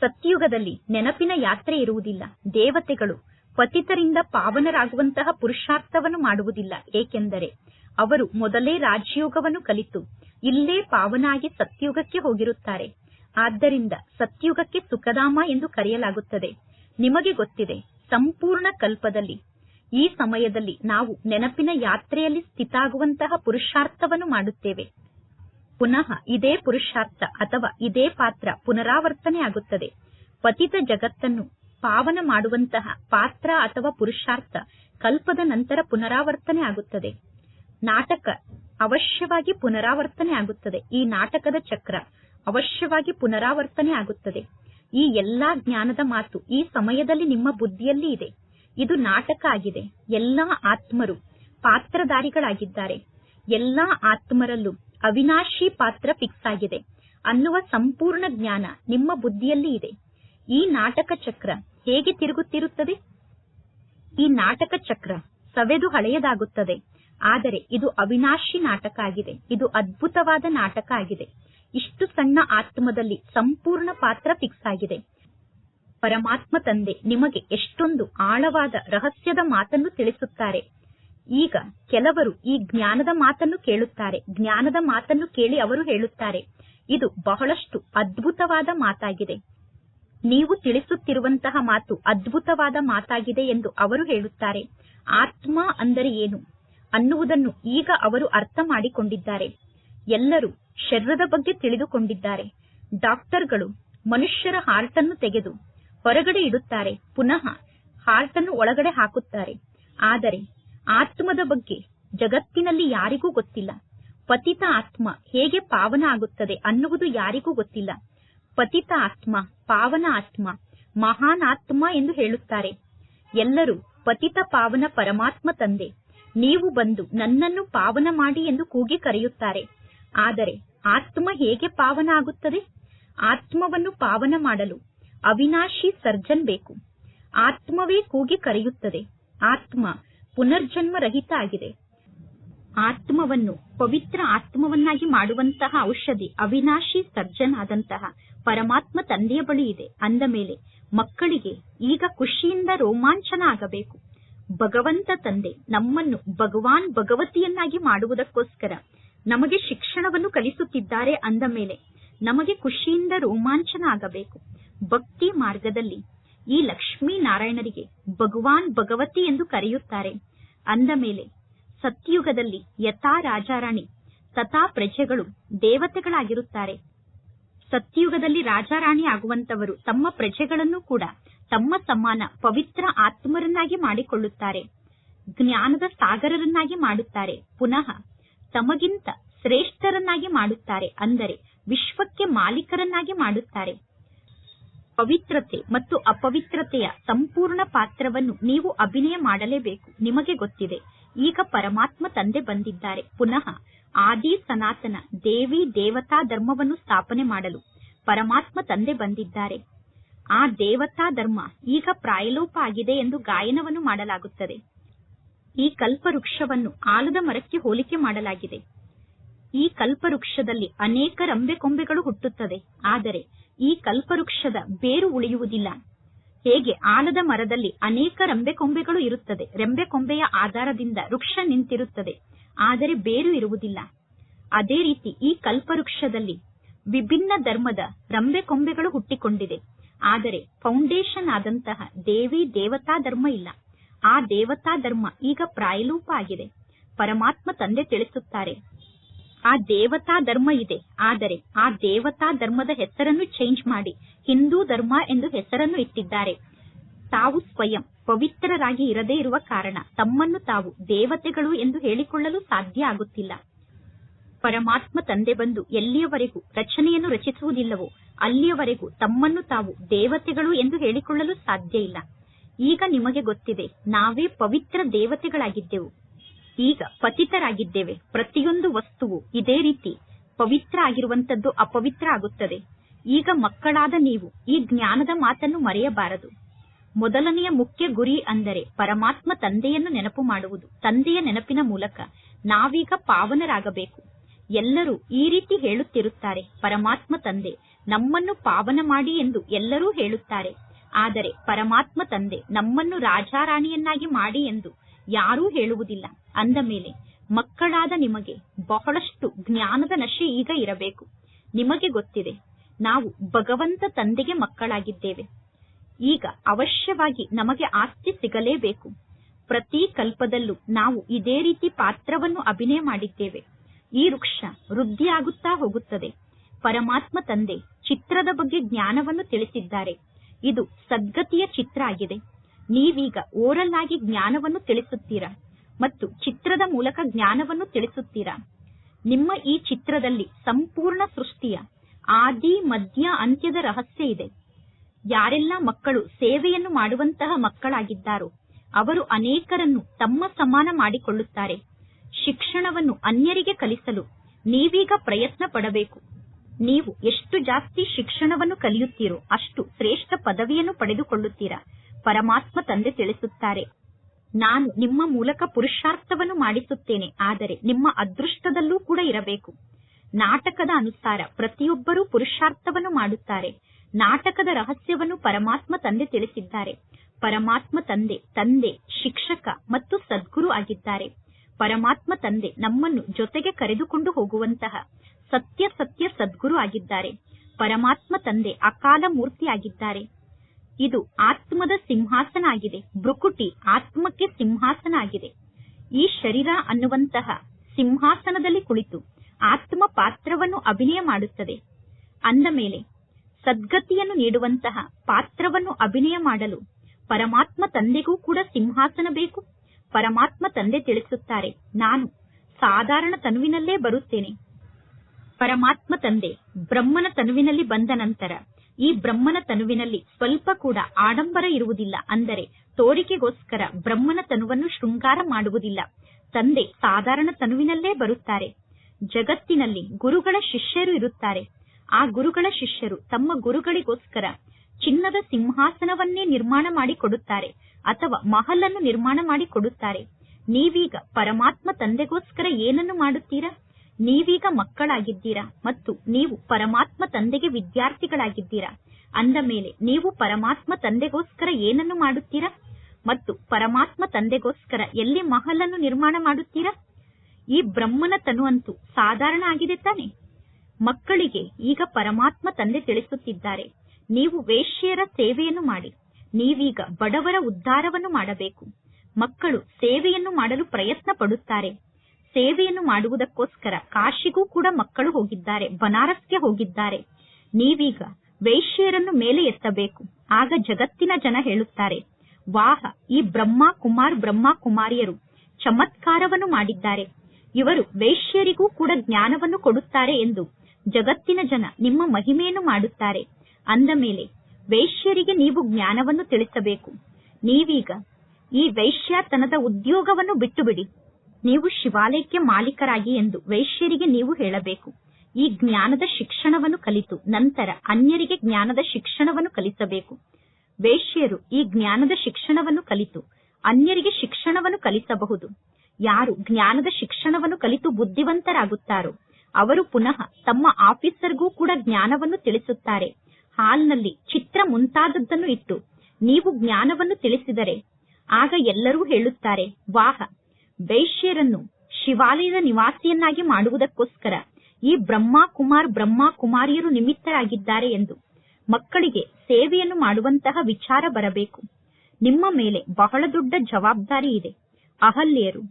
Speaker 1: ಸತ್ಯಯುಗದಲ್ಲಿ ನೆನಪಿನ ಯಾತ್ರೆ ಇರುವುದಿಲ್ಲ. ದೇವತೆಗಳು ಪತಿತರಿಂದ ಪಾವನರಾಗುವಂತಹ ಪುರುಷಾರ್ಥವನ್ನು ಮಾಡುವುದಿಲ್ಲ. ಏಕೆಂದರೆ ಅವರು ಮೊದಲೇ ರಾಜಯೋಗವನ್ನು ಕಲಿತು ಇಲ್ಲೇ ಪಾವನಾಗಿ ಸತ್ಯುಗಕ್ಕೆ ಹೋಗಿರುತ್ತಾರೆ. ಆದ್ದರಿಂದ ಸತ್ಯುಗಕ್ಕೆ ಸುಖಧಾಮ ಎಂದು ಕರೆಯಲಾಗುತ್ತದೆ. ನಿಮಗೆ ಗೊತ್ತಿದೆ, ಸಂಪೂರ್ಣ ಕಲ್ಪದಲ್ಲಿ, ಈ ಸಮಯದಲ್ಲಿ ನಾವು ನೆನಪಿನ ಯಾತ್ರೆಯಲ್ಲಿ ಸ್ಥಿತಾಗುವಂತಹ ಪುರುಷಾರ್ಥವನ್ನು ಮಾಡುತ್ತೇವೆ. ಪುನಃ ಇದೇ ಪುರುಷಾರ್ಥ ಅಥವಾ ಇದೇ ಪಾತ್ರ ಪುನರಾವರ್ತನೆ ಆಗುತ್ತದೆ. ಪತಿತ ಜಗತ್ತನ್ನು ಪಾವನ ಮಾಡುವಂತಹ ಪಾತ್ರ ಅಥವಾ ಪುರುಷಾರ್ಥ ಕಲ್ಪದ ನಂತರ ಪುನರಾವರ್ತನೆ ಆಗುತ್ತದೆ. ನಾಟಕ ಅವಶ್ಯವಾಗಿ ಪುನರಾವರ್ತನೆ ಆಗುತ್ತದೆ. ಈ ನಾಟಕದ ಚಕ್ರ ಅವಶ್ಯವಾಗಿ ಪುನರಾವರ್ತನೆ ಆಗುತ್ತದೆ. ಈ ಎಲ್ಲಾ ಜ್ಞಾನದ ಮಾತು ಈ ಸಮಯದಲ್ಲಿ ನಿಮ್ಮ ಬುದ್ಧಿಯಲ್ಲಿ ಇದೆ. ಇದು ನಾಟಕ ಆಗಿದೆ. ಎಲ್ಲಾ ಆತ್ಮರು ಪಾತ್ರಧಾರಿಗಳಾಗಿದ್ದಾರೆ. ಎಲ್ಲಾ ಆತ್ಮರಲ್ಲೂ ಅವಿನಾಶಿ ಪಾತ್ರ ಫಿಕ್ಸ್ ಆಗಿದೆ. ಅನ್ನುವ ಸಂಪೂರ್ಣ ಜ್ಞಾನ ನಿಮ್ಮ ಬುದ್ಧಿಯಲ್ಲಿ ಇದೆ. ಈ ನಾಟಕ ಚಕ್ರ ಹೇಗೆ ತಿರುಗುತ್ತಿರುತ್ತದೆ? ಈ ನಾಟಕ ಚಕ್ರ ಸವೆದು ಹಳೆಯದಾಗುತ್ತದೆ. ಆದರೆ ಇದು ಅವಿನಾಶಿ ನಾಟಕ ಆಗಿದೆ ಇದು ಅದ್ಭುತವಾದ ನಾಟಕ ಆಗಿದೆ ಇಷ್ಟು ಸಣ್ಣ ಆತ್ಮದಲ್ಲಿ ಸಂಪೂರ್ಣ ಪಾತ್ರ ಫಿಕ್ಸ್ ಆಗಿದೆ. ಪರಮಾತ್ಮ ತಂದೆ ನಿಮಗೆ ಎಷ್ಟೊಂದು ಆಳವಾದ ರಹಸ್ಯದ ಮಾತನ್ನು ತಿಳಿಸುತ್ತಾರೆ. ಈಗ ಕೆಲವರು ಈ ಜ್ಞಾನದ ಮಾತನ್ನು ಕೇಳುತ್ತಾರೆ. ಜ್ಞಾನದ ಮಾತನ್ನು ಕೇಳಿ ಅವರು ಹೇಳುತ್ತಾರೆ. ಇದು ಬಹಳಷ್ಟು ಅದ್ಭುತವಾದ ಮಾತಾಗಿದೆ. ನೀವು ತಿಳಿಸುತ್ತಿರುವಂತಹ ಮಾತು ಅದ್ಭುತವಾದ ಮಾತಾಗಿದೆ ಎಂದು ಅವರು ಹೇಳುತ್ತಾರೆ. ಆತ್ಮ ಅಂದರೆ ಏನು? ಅನ್ನುವುದನ್ನು ಈಗ ಅವರು ಅರ್ಥ ಮಾಡಿಕೊಂಡಿದ್ದಾರೆ ಎಲ್ಲರೂ ಶರೀರದ ಬಗ್ಗೆ ತಿಳಿದುಕೊಂಡಿದ್ದಾರೆ. ಡಾಕ್ಟರ್ಗಳು ಮನುಷ್ಯರ ಹಾರ್ಟ್ ಅನ್ನು ತೆಗೆದು ಹೊರಗಡೆ ಇಡುತ್ತಾರೆ. ಪುನಃ ಹಾರ್ಟ್ ಅನ್ನು ಒಳಗಡೆ ಹಾಕುತ್ತಾರೆ. ಆದರೆ ಆತ್ಮದ ಬಗ್ಗೆ ಜಗತ್ತಿನಲ್ಲಿ ಯಾರಿಗೂ ಗೊತ್ತಿಲ್ಲ. ಪತಿತ ಆತ್ಮ ಹೇಗೆ ಪಾವನ ಆಗುತ್ತದೆ ಅನ್ನುವುದು ಯಾರಿಗೂ ಗೊತ್ತಿಲ್ಲ. ಪತಿತ ಆತ್ಮ ಪಾವನ ಆತ್ಮ ಮಹಾನ್ ಆತ್ಮ ಎಂದು ಹೇಳುತ್ತಾರೆ. ಎಲ್ಲರೂ ಪತಿತ ಪಾವನ ಪರಮಾತ್ಮ ತಂದೆ. ನೀವು ಬಂದು ನನ್ನನ್ನು ಪಾವನ ಮಾಡಿ ಎಂದು ಕೂಗಿ ಕರೆಯುತ್ತಾರೆ. ಆದರೆ ಆತ್ಮ ಹೇಗೆ ಪಾವನ ಆಗುತ್ತದೆ? ಆತ್ಮವನ್ನು ಪಾವನ ಮಾಡಲು ಅವಿನಾಶಿ ಸರ್ಜನ್ ಬೇಕು. ಆತ್ಮವೇ ಕೂಗಿ ಕರೆಯುತ್ತದೆ. ಆತ್ಮ ಪುನರ್ಜನ್ಮ ರಹಿತ ಆಗಿದೆ. ಆತ್ಮವನ್ನು, ಪವಿತ್ರ ಆತ್ಮವನ್ನಾಗಿ ಮಾಡುವಂತಹ ಔಷಧಿ ಅವಿನಾಶಿ ಸರ್ಜನ್ ಆದಂತಹ ಪರಮಾತ್ಮ ತಂದೆಯ ಬಳಿ ಇದೆ. ಅಂದ ಮೇಲೆ ಮಕ್ಕಳಿಗೆ ಈಗ ಖುಷಿಯಿಂದ ರೋಮಾಂಚನ ಆಗಬೇಕು. ಭಗವಂತ ತಂದೆ ನಮ್ಮನ್ನು ಭಗವಾನ್ ಭಗವತಿಯನ್ನಾಗಿ ಮಾಡುವುದಕ್ಕೋಸ್ಕರ ನಮಗೆ ಶಿಕ್ಷಣವನ್ನು ಕಲಿಸುತ್ತಿದ್ದಾರೆ ಅಂದ ಮೇಲೆ ನಮಗೆ ಖುಷಿಯಿಂದ ರೋಮಾಂಚನ ಆಗಬೇಕು. ಭಕ್ತಿ ಮಾರ್ಗದಲ್ಲಿ ಈ ಲಕ್ಷ್ಮೀ ನಾರಾಯಣರಿಗೆ ಭಗವಾನ್ ಭಗವತಿ ಎಂದು ಕರೆಯುತ್ತಾರೆ. ಅಂದ ಮೇಲೆ ಸತ್ಯುಗದಲ್ಲಿ ಯಥಾ ರಾಜಾರಾಣಿ, ತಥಾ ಪ್ರಜೆಗಳು ದೇವತೆಗಳಾಗಿರುತ್ತಾರೆ. ಸತ್ಯುಗದಲ್ಲಿ ರಾಜಾರಾಣಿ ಆಗುವಂತವರು ತಮ್ಮ ಪ್ರಜೆಗಳನ್ನು ಕೂಡ ತಮ್ಮ ಸಮಾನ ಪವಿತ್ರ ಆತ್ಮರನ್ನಾಗಿ ಮಾಡಿಕೊಳ್ಳುತ್ತಾರೆ. ಜ್ಞಾನದ ಸಾಗರರನ್ನಾಗಿ ಮಾಡುತ್ತಾರೆ. ಪುನಃ ತಮಗಿಂತ ಶ್ರೇಷ್ಠರನ್ನಾಗಿ ಮಾಡುತ್ತಾರೆ. ಅಂದರೆ ವಿಶ್ವಕ್ಕೆ ಮಾಲೀಕರನ್ನಾಗಿ ಮಾಡುತ್ತಾರೆ. ಪವಿತ್ರತೆ ಮತ್ತು ಅಪವಿತ್ರತೆಯ ಸಂಪೂರ್ಣ ಪಾತ್ರವನ್ನು ನೀವು ಅಭಿನಯ ಮಾಡಲೇಬೇಕು. ನಿಮಗೆ ಗೊತ್ತಿದೆ. ಈಗ ಪರಮಾತ್ಮ ತಂದೆ ಬಂದಿದ್ದಾರೆ. ಪುನಃ ಆದಿ ಸನಾತನ ದೇವಿ ದೇವತಾ ಧರ್ಮವನ್ನು ಸ್ಥಾಪನೆ ಮಾಡಲು ಪರಮಾತ್ಮ ತಂದೆ ಬಂದಿದ್ದಾರೆ. ಆ ದೇವತಾ ಧರ್ಮ ಈಗ ಪ್ರಾಯಲೋಪ ಆಗಿದೆ ಎಂದು ಗಾಯನವನ್ನು ಮಾಡಲಾಗುತ್ತದೆ. ಈ ಕಲ್ಪವೃಕ್ಷವನ್ನು ಆಲದ ಮರಕ್ಕೆ ಹೋಲಿಕೆ ಮಾಡಲಾಗಿದೆ. ಈ ಕಲ್ಪವೃಕ್ಷದಲ್ಲಿ ಅನೇಕ ರಂಬೆ ಕೊಂಬೆಗಳು ಹುಟ್ಟುತ್ತದೆ. ಆದರೆ ಈ ಕಲ್ಪವೃಕ್ಷದ ಬೇರು ಉಳಿಯುವುದಿಲ್ಲ. ಹೇಗೆ ಆಲದ ಮರದಲ್ಲಿ ಅನೇಕ ರಂಬೆ ಕೊಂಬೆಗಳು ಇರುತ್ತದೆ. ರೆಂಬೆ ಕೊಂಬೆಯ ಆಧಾರದಿಂದ ವೃಕ್ಷ ನಿಂತಿರುತ್ತದೆ. ಆದರೆ ಬೇರು ಇರುವುದಿಲ್ಲ. ಅದೇ ರೀತಿ ಈ ಕಲ್ಪವೃಕ್ಷದಲ್ಲಿ ವಿಭಿನ್ನ ಧರ್ಮದ ರಂಬೆ ಕೊಂಬೆಗಳು ಹುಟ್ಟಿಕೊಂಡಿದೆ. ಆದರೆ ಫೌಂಡೇಶನ್ ಆದಂತಹ ದೇವಿ ದೇವತಾ ಧರ್ಮ ಇಲ್ಲ. ಆ ದೇವತಾ ಧರ್ಮ ಈಗ ಪ್ರಾಯಲೂಪ ಆಗಿದೆ. ಪರಮಾತ್ಮ ತಂದೆ ತಿಳಿಸುತ್ತಾರೆ, ಆ ದೇವತಾ ಧರ್ಮ ಇದೆ. ಆದರೆ ಆ ದೇವತಾ ಧರ್ಮದ ಹೆಸರನ್ನು ಚೇಂಜ್ ಮಾಡಿ ಹಿಂದೂ ಧರ್ಮ ಎಂದು ಹೆಸರನ್ನು ಇಟ್ಟಿದ್ದಾರೆ. ತಾವು ಸ್ವಯಂ ಪವಿತ್ರರಾಗಿ ಇರದೇ ಇರುವ ಕಾರಣ ತಮ್ಮನ್ನು ತಾವು ದೇವತೆಗಳು ಎಂದು ಹೇಳಿಕೊಳ್ಳಲು ಸಾಧ್ಯ ಆಗುತ್ತಿಲ್ಲ. ಪರಮಾತ್ಮ ತಂದೆ ಬಂದು ಎಲ್ಲಿಯವರೆಗೂ ರಚನೆಯನ್ನು ರಚಿಸುವುದಿಲ್ಲವೋ ಅಲ್ಲಿಯವರೆಗೂ ತಮ್ಮನ್ನು ತಾವು ದೇವತೆಗಳು ಎಂದು ಹೇಳಿಕೊಳ್ಳಲು ಸಾಧ್ಯ ಇಲ್ಲ. ಈಗ ನಿಮಗೆ ಗೊತ್ತಿದೆ, ನಾವೇ ಪವಿತ್ರ ದೇವತೆಗಳಾಗಿದ್ದೆವು. ಈಗ ಪತಿತರಾಗಿದ್ದೇವೆ. ಪ್ರತಿಯೊಂದು ವಸ್ತುವು ಇದೇ ರೀತಿ ಪವಿತ್ರ ಆಗಿರುವಂತದ್ದು ಅಪವಿತ್ರ ಆಗುತ್ತದೆ. ಈಗ ಮಕ್ಕಳಾದ ನೀವು ಈ ಜ್ಞಾನದ ಮಾತನ್ನು ಮರೆಯಬಾರದು. ಮೊದಲನೆಯ ಮುಖ್ಯ ಗುರಿ ಅಂದರೆ ಪರಮಾತ್ಮ ತಂದೆಯನ್ನು ನೆನಪು ಮಾಡುವುದು, ತಂದೆಯ ನೆನಪಿನ ಮೂಲಕ ನಾವೀಗ ಪಾವನರಾಗಬೇಕು. ಎಲ್ಲರೂ ಈ ರೀತಿ ಹೇಳುತ್ತಿರುತ್ತಾರೆ, ಪರಮಾತ್ಮ ತಂದೆ, ನಮ್ಮನ್ನು ಪಾವನ ಮಾಡಿ ಎಂದು ಎಲ್ಲರೂ ಹೇಳುತ್ತಾರೆ. ಆದರೆ ಪರಮಾತ್ಮ ತಂದೆ, ನಮ್ಮನ್ನು ರಾಜಾರಾಣಿಯನ್ನಾಗಿ ಮಾಡಿ ಎಂದು ಯಾರೂ ಹೇಳುವುದಿಲ್ಲ. ಅಂದ ಮೇಲೆ, ಮಕ್ಕಳಾದ ನಿಮಗೆ ಬಹಳಷ್ಟು ಜ್ಞಾನದ ನಶೆ ಈಗ ಇರಬೇಕು. ನಿಮಗೆ ಗೊತ್ತಿದೆ, ನಾವು ಭಗವಂತ ತಂದೆಗೆ ಮಕ್ಕಳಾಗಿದ್ದೇವೆ. ಈಗ ಅವಶ್ಯವಾಗಿ ನಮಗೆ ಆಸ್ತಿ ಸಿಗಲೇಬೇಕು. ಪ್ರತಿ ಕಲ್ಪದಲ್ಲೂ ನಾವು ಇದೇ ರೀತಿ ಪಾತ್ರವನ್ನು ಅಭಿನಯ ಮಾಡಿದ್ದೇವೆ. ಈ ವೃಕ್ಷ ವೃದ್ಧಿಯಾಗುತ್ತಾ ಹೋಗುತ್ತದೆ. ಪರಮಾತ್ಮ ತಂದೆ ಚಿತ್ರದ ಬಗ್ಗೆ ಜ್ಞಾನವನ್ನು ತಿಳಿಸಿದ್ದಾರೆ. ಇದು ಸದ್ಗತಿಯ ಚಿತ್ರ ಆಗಿದೆ. ನೀವೀಗ ಓರಲ್ ಆಗಿ ಜ್ಞಾನವನ್ನು ತಿಳಿಸುತ್ತೀರಾ ಮತ್ತು ಚಿತ್ರದ ಮೂಲಕ ಜ್ಞಾನವನ್ನು ತಿಳಿಸುತ್ತೀರಾ? ನಿಮ್ಮ ಈ ಚಿತ್ರದಲ್ಲಿ ಸಂಪೂರ್ಣ ಸೃಷ್ಟಿಯ ಆದಿ, ಮಧ್ಯ, ಅಂತ್ಯದ ರಹಸ್ಯ ಇದೆ. ಯಾರೆಲ್ಲ ಮಕ್ಕಳು ಸೇವೆಯನ್ನು ಮಾಡುವಂತಹ ಮಕ್ಕಳಾಗಿದ್ದಾರೋ ಅವರು ಅನೇಕರನ್ನು ತಮ್ಮ ಸಮಾನ ಮಾಡಿಕೊಳ್ಳುತ್ತಾರೆ. ಶಿಕ್ಷಣವನ್ನು ಅನ್ಯರಿಗೆ ಕಲಿಸಲು ನೀವೀಗ ಪ್ರಯತ್ನ ಪಡಬೇಕು. ನೀವು ಎಷ್ಟು ಜಾಸ್ತಿ ಶಿಕ್ಷಣವನ್ನು ಕಲಿಯುತ್ತೀರೋ ಅಷ್ಟು ಶ್ರೇಷ್ಠ ಪದವಿಯನ್ನು ಪಡೆದುಕೊಳ್ಳುತ್ತೀರಾ, ಪರಮಾತ್ಮ ತಂದೆ ತಿಳಿಸುತ್ತಾರೆ. ನಾನು ನಿಮ್ಮ ಮೂಲಕ ಪುರುಷಾರ್ಥವನ್ನು ಮಾಡಿಸುತ್ತೇನೆ, ಆದರೆ ನಿಮ್ಮ ಅದೃಷ್ಟದಲ್ಲೂ ಕೂಡ ಇರಬೇಕು. ನಾಟಕದ ಅನುಸಾರ ಪ್ರತಿಯೊಬ್ಬರೂ ಪುರುಷಾರ್ಥವನ್ನು ಮಾಡುತ್ತಾರೆ. ನಾಟಕದ ರಹಸ್ಯವನ್ನು ಪರಮಾತ್ಮ ತಂದೆ ತಿಳಿಸಿದ್ದಾರೆ. ಪರಮಾತ್ಮ ತಂದೆ ತಂದೆ, ಶಿಕ್ಷಕ ಮತ್ತು ಸದ್ಗುರು ಆಗಿದ್ದಾರೆ. ಪರಮಾತ್ಮ ತಂದೆ ನಮ್ಮನ್ನು ಜೊತೆಗೆ ಕರೆದುಕೊಂಡು ಹೋಗುವಂತಹ ಸತ್ಯ ಸತ್ಯ ಸದ್ಗುರು ಆಗಿದ್ದಾರೆ. ಪರಮಾತ್ಮ ತಂದೆ ಅಕಾಲ ಮೂರ್ತಿಯಾಗಿದ್ದಾರೆ ಇದು ಆತ್ಮದ ಸಿಂಹಾಸನ ಆಗಿದೆ. ಭ್ರಕುಟಿ ಆತ್ಮಕ್ಕೆ ಸಿಂಹಾಸನ ಆಗಿದೆ. ಈ ಶರೀರ ಅನ್ನುವಂತಹ ಸಿಂಹಾಸನದಲ್ಲಿ ಕುಳಿತು ಆತ್ಮ ಪಾತ್ರವನ್ನು ಅಭಿನಯ ಮಾಡುತ್ತದೆ. ಅಂದ ಮೇಲೆ ಸದ್ಗತಿಯನ್ನು ನೀಡುವಂತಹ ಪಾತ್ರವನ್ನು ಅಭಿನಯ ಮಾಡಲು ಪರಮಾತ್ಮ ತಂದೆಗೂ ಕೂಡ ಸಿಂಹಾಸನ ಬೇಕು. ಪರಮಾತ್ಮ ತಂದೆ ತಿಳಿಸುತ್ತಾರೆ, ನಾನು ಸಾಧಾರಣ ತನುವಿನಲ್ಲೇ ಬರುತ್ತೇನೆ. ಪರಮಾತ್ಮ ತಂದೆ ಬ್ರಹ್ಮನ ತನುವಿನಲ್ಲಿ ಬಂದ ನಂತರ ಈ ಬ್ರಹ್ಮನ ತನುವಿನಲ್ಲಿ ಸ್ವಲ್ಪ ಕೂಡ ಆಡಂಬರ ಇರುವುದಿಲ್ಲ ಅಂದರೆ ತೋರಿಕೆಗೋಸ್ಕರ ಬ್ರಹ್ಮನ ತನುವನ್ನು ಶೃಂಗಾರ ಮಾಡುವುದಿಲ್ಲ. ತಂದೆ ಸಾಧಾರಣ ತನುವಿನಲ್ಲೇ ಬರುತ್ತಾರೆ. ಜಗತ್ತಿನಲ್ಲಿ ಗುರುಗಳ ಶಿಷ್ಯರು ಇರುತ್ತಾರೆ. ಆ ಗುರುಗಳ ಶಿಷ್ಯರು ತಮ್ಮ ಗುರುಗಳಿಗೋಸ್ಕರ ಚಿನ್ನದ ಸಿಂಹಾಸನವನ್ನೇ ನಿರ್ಮಾಣ ಮಾಡಿ ಕೊಡುತ್ತಾರೆ ಅಥವಾ ಮಹಲನ್ನು ನಿರ್ಮಾಣ ಮಾಡಿ ಕೊಡುತ್ತಾರೆ. ನೀವೀಗ ಪರಮಾತ್ಮ ತಂದೆಗೋಸ್ಕರ ಏನನ್ನು ಮಾಡುತ್ತೀರಾ? ನೀವೀಗ ಮಕ್ಕಳಾಗಿದ್ದೀರಾ ಮತ್ತು ನೀವು ಪರಮಾತ್ಮ ತಂದೆಗೆ ವಿದ್ಯಾರ್ಥಿಗಳಾಗಿದ್ದೀರಾ? ಅಂದ ಮೇಲೆ ನೀವು ಪರಮಾತ್ಮ ತಂದೆಗೋಸ್ಕರ ಏನನ್ನು ಮಾಡುತ್ತೀರಾ? ಮತ್ತು ಪರಮಾತ್ಮ ತಂದೆಗೋಸ್ಕರ ಎಲ್ಲಿ ಮಹಲನ್ನು ನಿರ್ಮಾಣ ಮಾಡುತ್ತೀರಾ? ಈ ಬ್ರಹ್ಮನ ತನು ಅಂತೂ ಸಾಧಾರಣ ಆಗಿದೆ ತಾನೆ? ಮಕ್ಕಳಿಗೆ ಈಗ ಪರಮಾತ್ಮ ತಂದೆ ತಿಳಿಸುತ್ತಿದ್ದಾರೆ. ನೀವು ವೇಶ್ಯೆಯರ ಸೇವೆಯನ್ನು ಮಾಡಿ. ನೀವೀಗ ಬಡವರ ಉದ್ಧಾರವನ್ನು ಮಾಡಬೇಕು. ಮಕ್ಕಳು ಸೇವೆಯನ್ನು ಮಾಡಲು ಪ್ರಯತ್ನ ಪಡುತ್ತಾರೆ. ಸೇವೆಯನ್ನು ಮಾಡುವುದಕ್ಕೋಸ್ಕರ ಕಾಶಿಗೂ ಕೂಡ ಮಕ್ಕಳು ಹೋಗಿದ್ದಾರೆ, ಬನಾರಸ್ಗೆ ಹೋಗಿದ್ದಾರೆ. ನೀವೀಗ ವೇಶ್ಯೆಯರನ್ನು ಮೇಲೆ ಎತ್ತಬೇಕು. ಆಗ ಜಗತ್ತಿನ ಜನ ಹೇಳುತ್ತಾರೆ, ವಾಹ, ಈ ಬ್ರಹ್ಮ ಕುಮಾರ್ ಬ್ರಹ್ಮ ಕುಮಾರಿಯರು ಚಮತ್ಕಾರವನ್ನು ಮಾಡಿದ್ದಾರೆ. ಇವರು ವೇಶ್ಯರಿಗೂ ಕೂಡ ಜ್ಞಾನವನ್ನು ಕೊಡುತ್ತಾರೆ ಎಂದು ಜಗತ್ತಿನ ಜನ ನಿಮ್ಮ ಮಹಿಮೆಯನ್ನು ಮಾಡುತ್ತಾರೆ. ಅಂದ ಮೇಲೆ, ವೈಶ್ಯರಿಗೆ ನೀವು ಜ್ಞಾನವನ್ನು ತಿಳಿಸಬೇಕು. ನೀವೀಗ ಈ ವೈಶ್ಯತನದ ಉದ್ಯೋಗವನ್ನು ಬಿಟ್ಟು ಬಿಡಿ ನೀವು ಶಿವಾಲಯಕ್ಕೆ ಮಾಲೀಕರಾಗಿ ಎಂದು ವೈಶ್ಯರಿಗೆ ನೀವು ಹೇಳಬೇಕು. ಈ ಜ್ಞಾನದ ಶಿಕ್ಷಣವನ್ನು ಕಲಿತು ನಂತರ ಅನ್ಯರಿಗೆ ಜ್ಞಾನದ ಶಿಕ್ಷಣವನ್ನು ಕಲಿಸಬೇಕು. ವೈಶ್ಯರು ಈ ಜ್ಞಾನದ ಶಿಕ್ಷಣವನ್ನು ಕಲಿತು ಅನ್ಯರಿಗೆ ಶಿಕ್ಷಣವನ್ನು ಕಲಿಸಬಹುದು. ಯಾರು ಜ್ಞಾನದ ಶಿಕ್ಷಣವನ್ನು ಕಲಿತು ಬುದ್ಧಿವಂತರಾಗುತ್ತಾರೋ ಅವರು ಪುನಃ ತಮ್ಮ ಆಫೀಸರ್ಗೂ ಕೂಡ ಜ್ಞಾನವನ್ನು ತಿಳಿಸುತ್ತಾರೆ. ಹಾಲ್ನಲ್ಲಿ ಚಿತ್ರ ಮುಂತಾದದ್ದನ್ನು ಇಟ್ಟು ನೀವು ಜ್ಞಾನವನ್ನು ತಿಳಿಸಿದರೆ ಆಗ ಎಲ್ಲರೂ ಹೇಳುತ್ತಾರೆ, ವಾಹ ವೈಶ್ಯರನ್ನು ಶಿವಾಲಯದ ನಿವಾಸಿಯನ್ನಾಗಿ ಮಾಡುವುದಕ್ಕೋಸ್ಕರ ಈ ಬ್ರಹ್ಮ ಕುಮಾರ್ ಬ್ರಹ್ಮ ಕುಮಾರಿಯರು ನಿಮಿತ್ತರಾಗಿದ್ದಾರೆ ಎಂದು ಮಕ್ಕಳಿಗೆ ಸೇವೆಯನ್ನು ಮಾಡುವಂತಹ ವಿಚಾರ ಬರಬೇಕು. ನಿಮ್ಮ ಮೇಲೆ ಬಹಳ ದೊಡ್ಡ ಜವಾಬ್ದಾರಿ ಇದೆ. ಅಹಲ್ಯರು,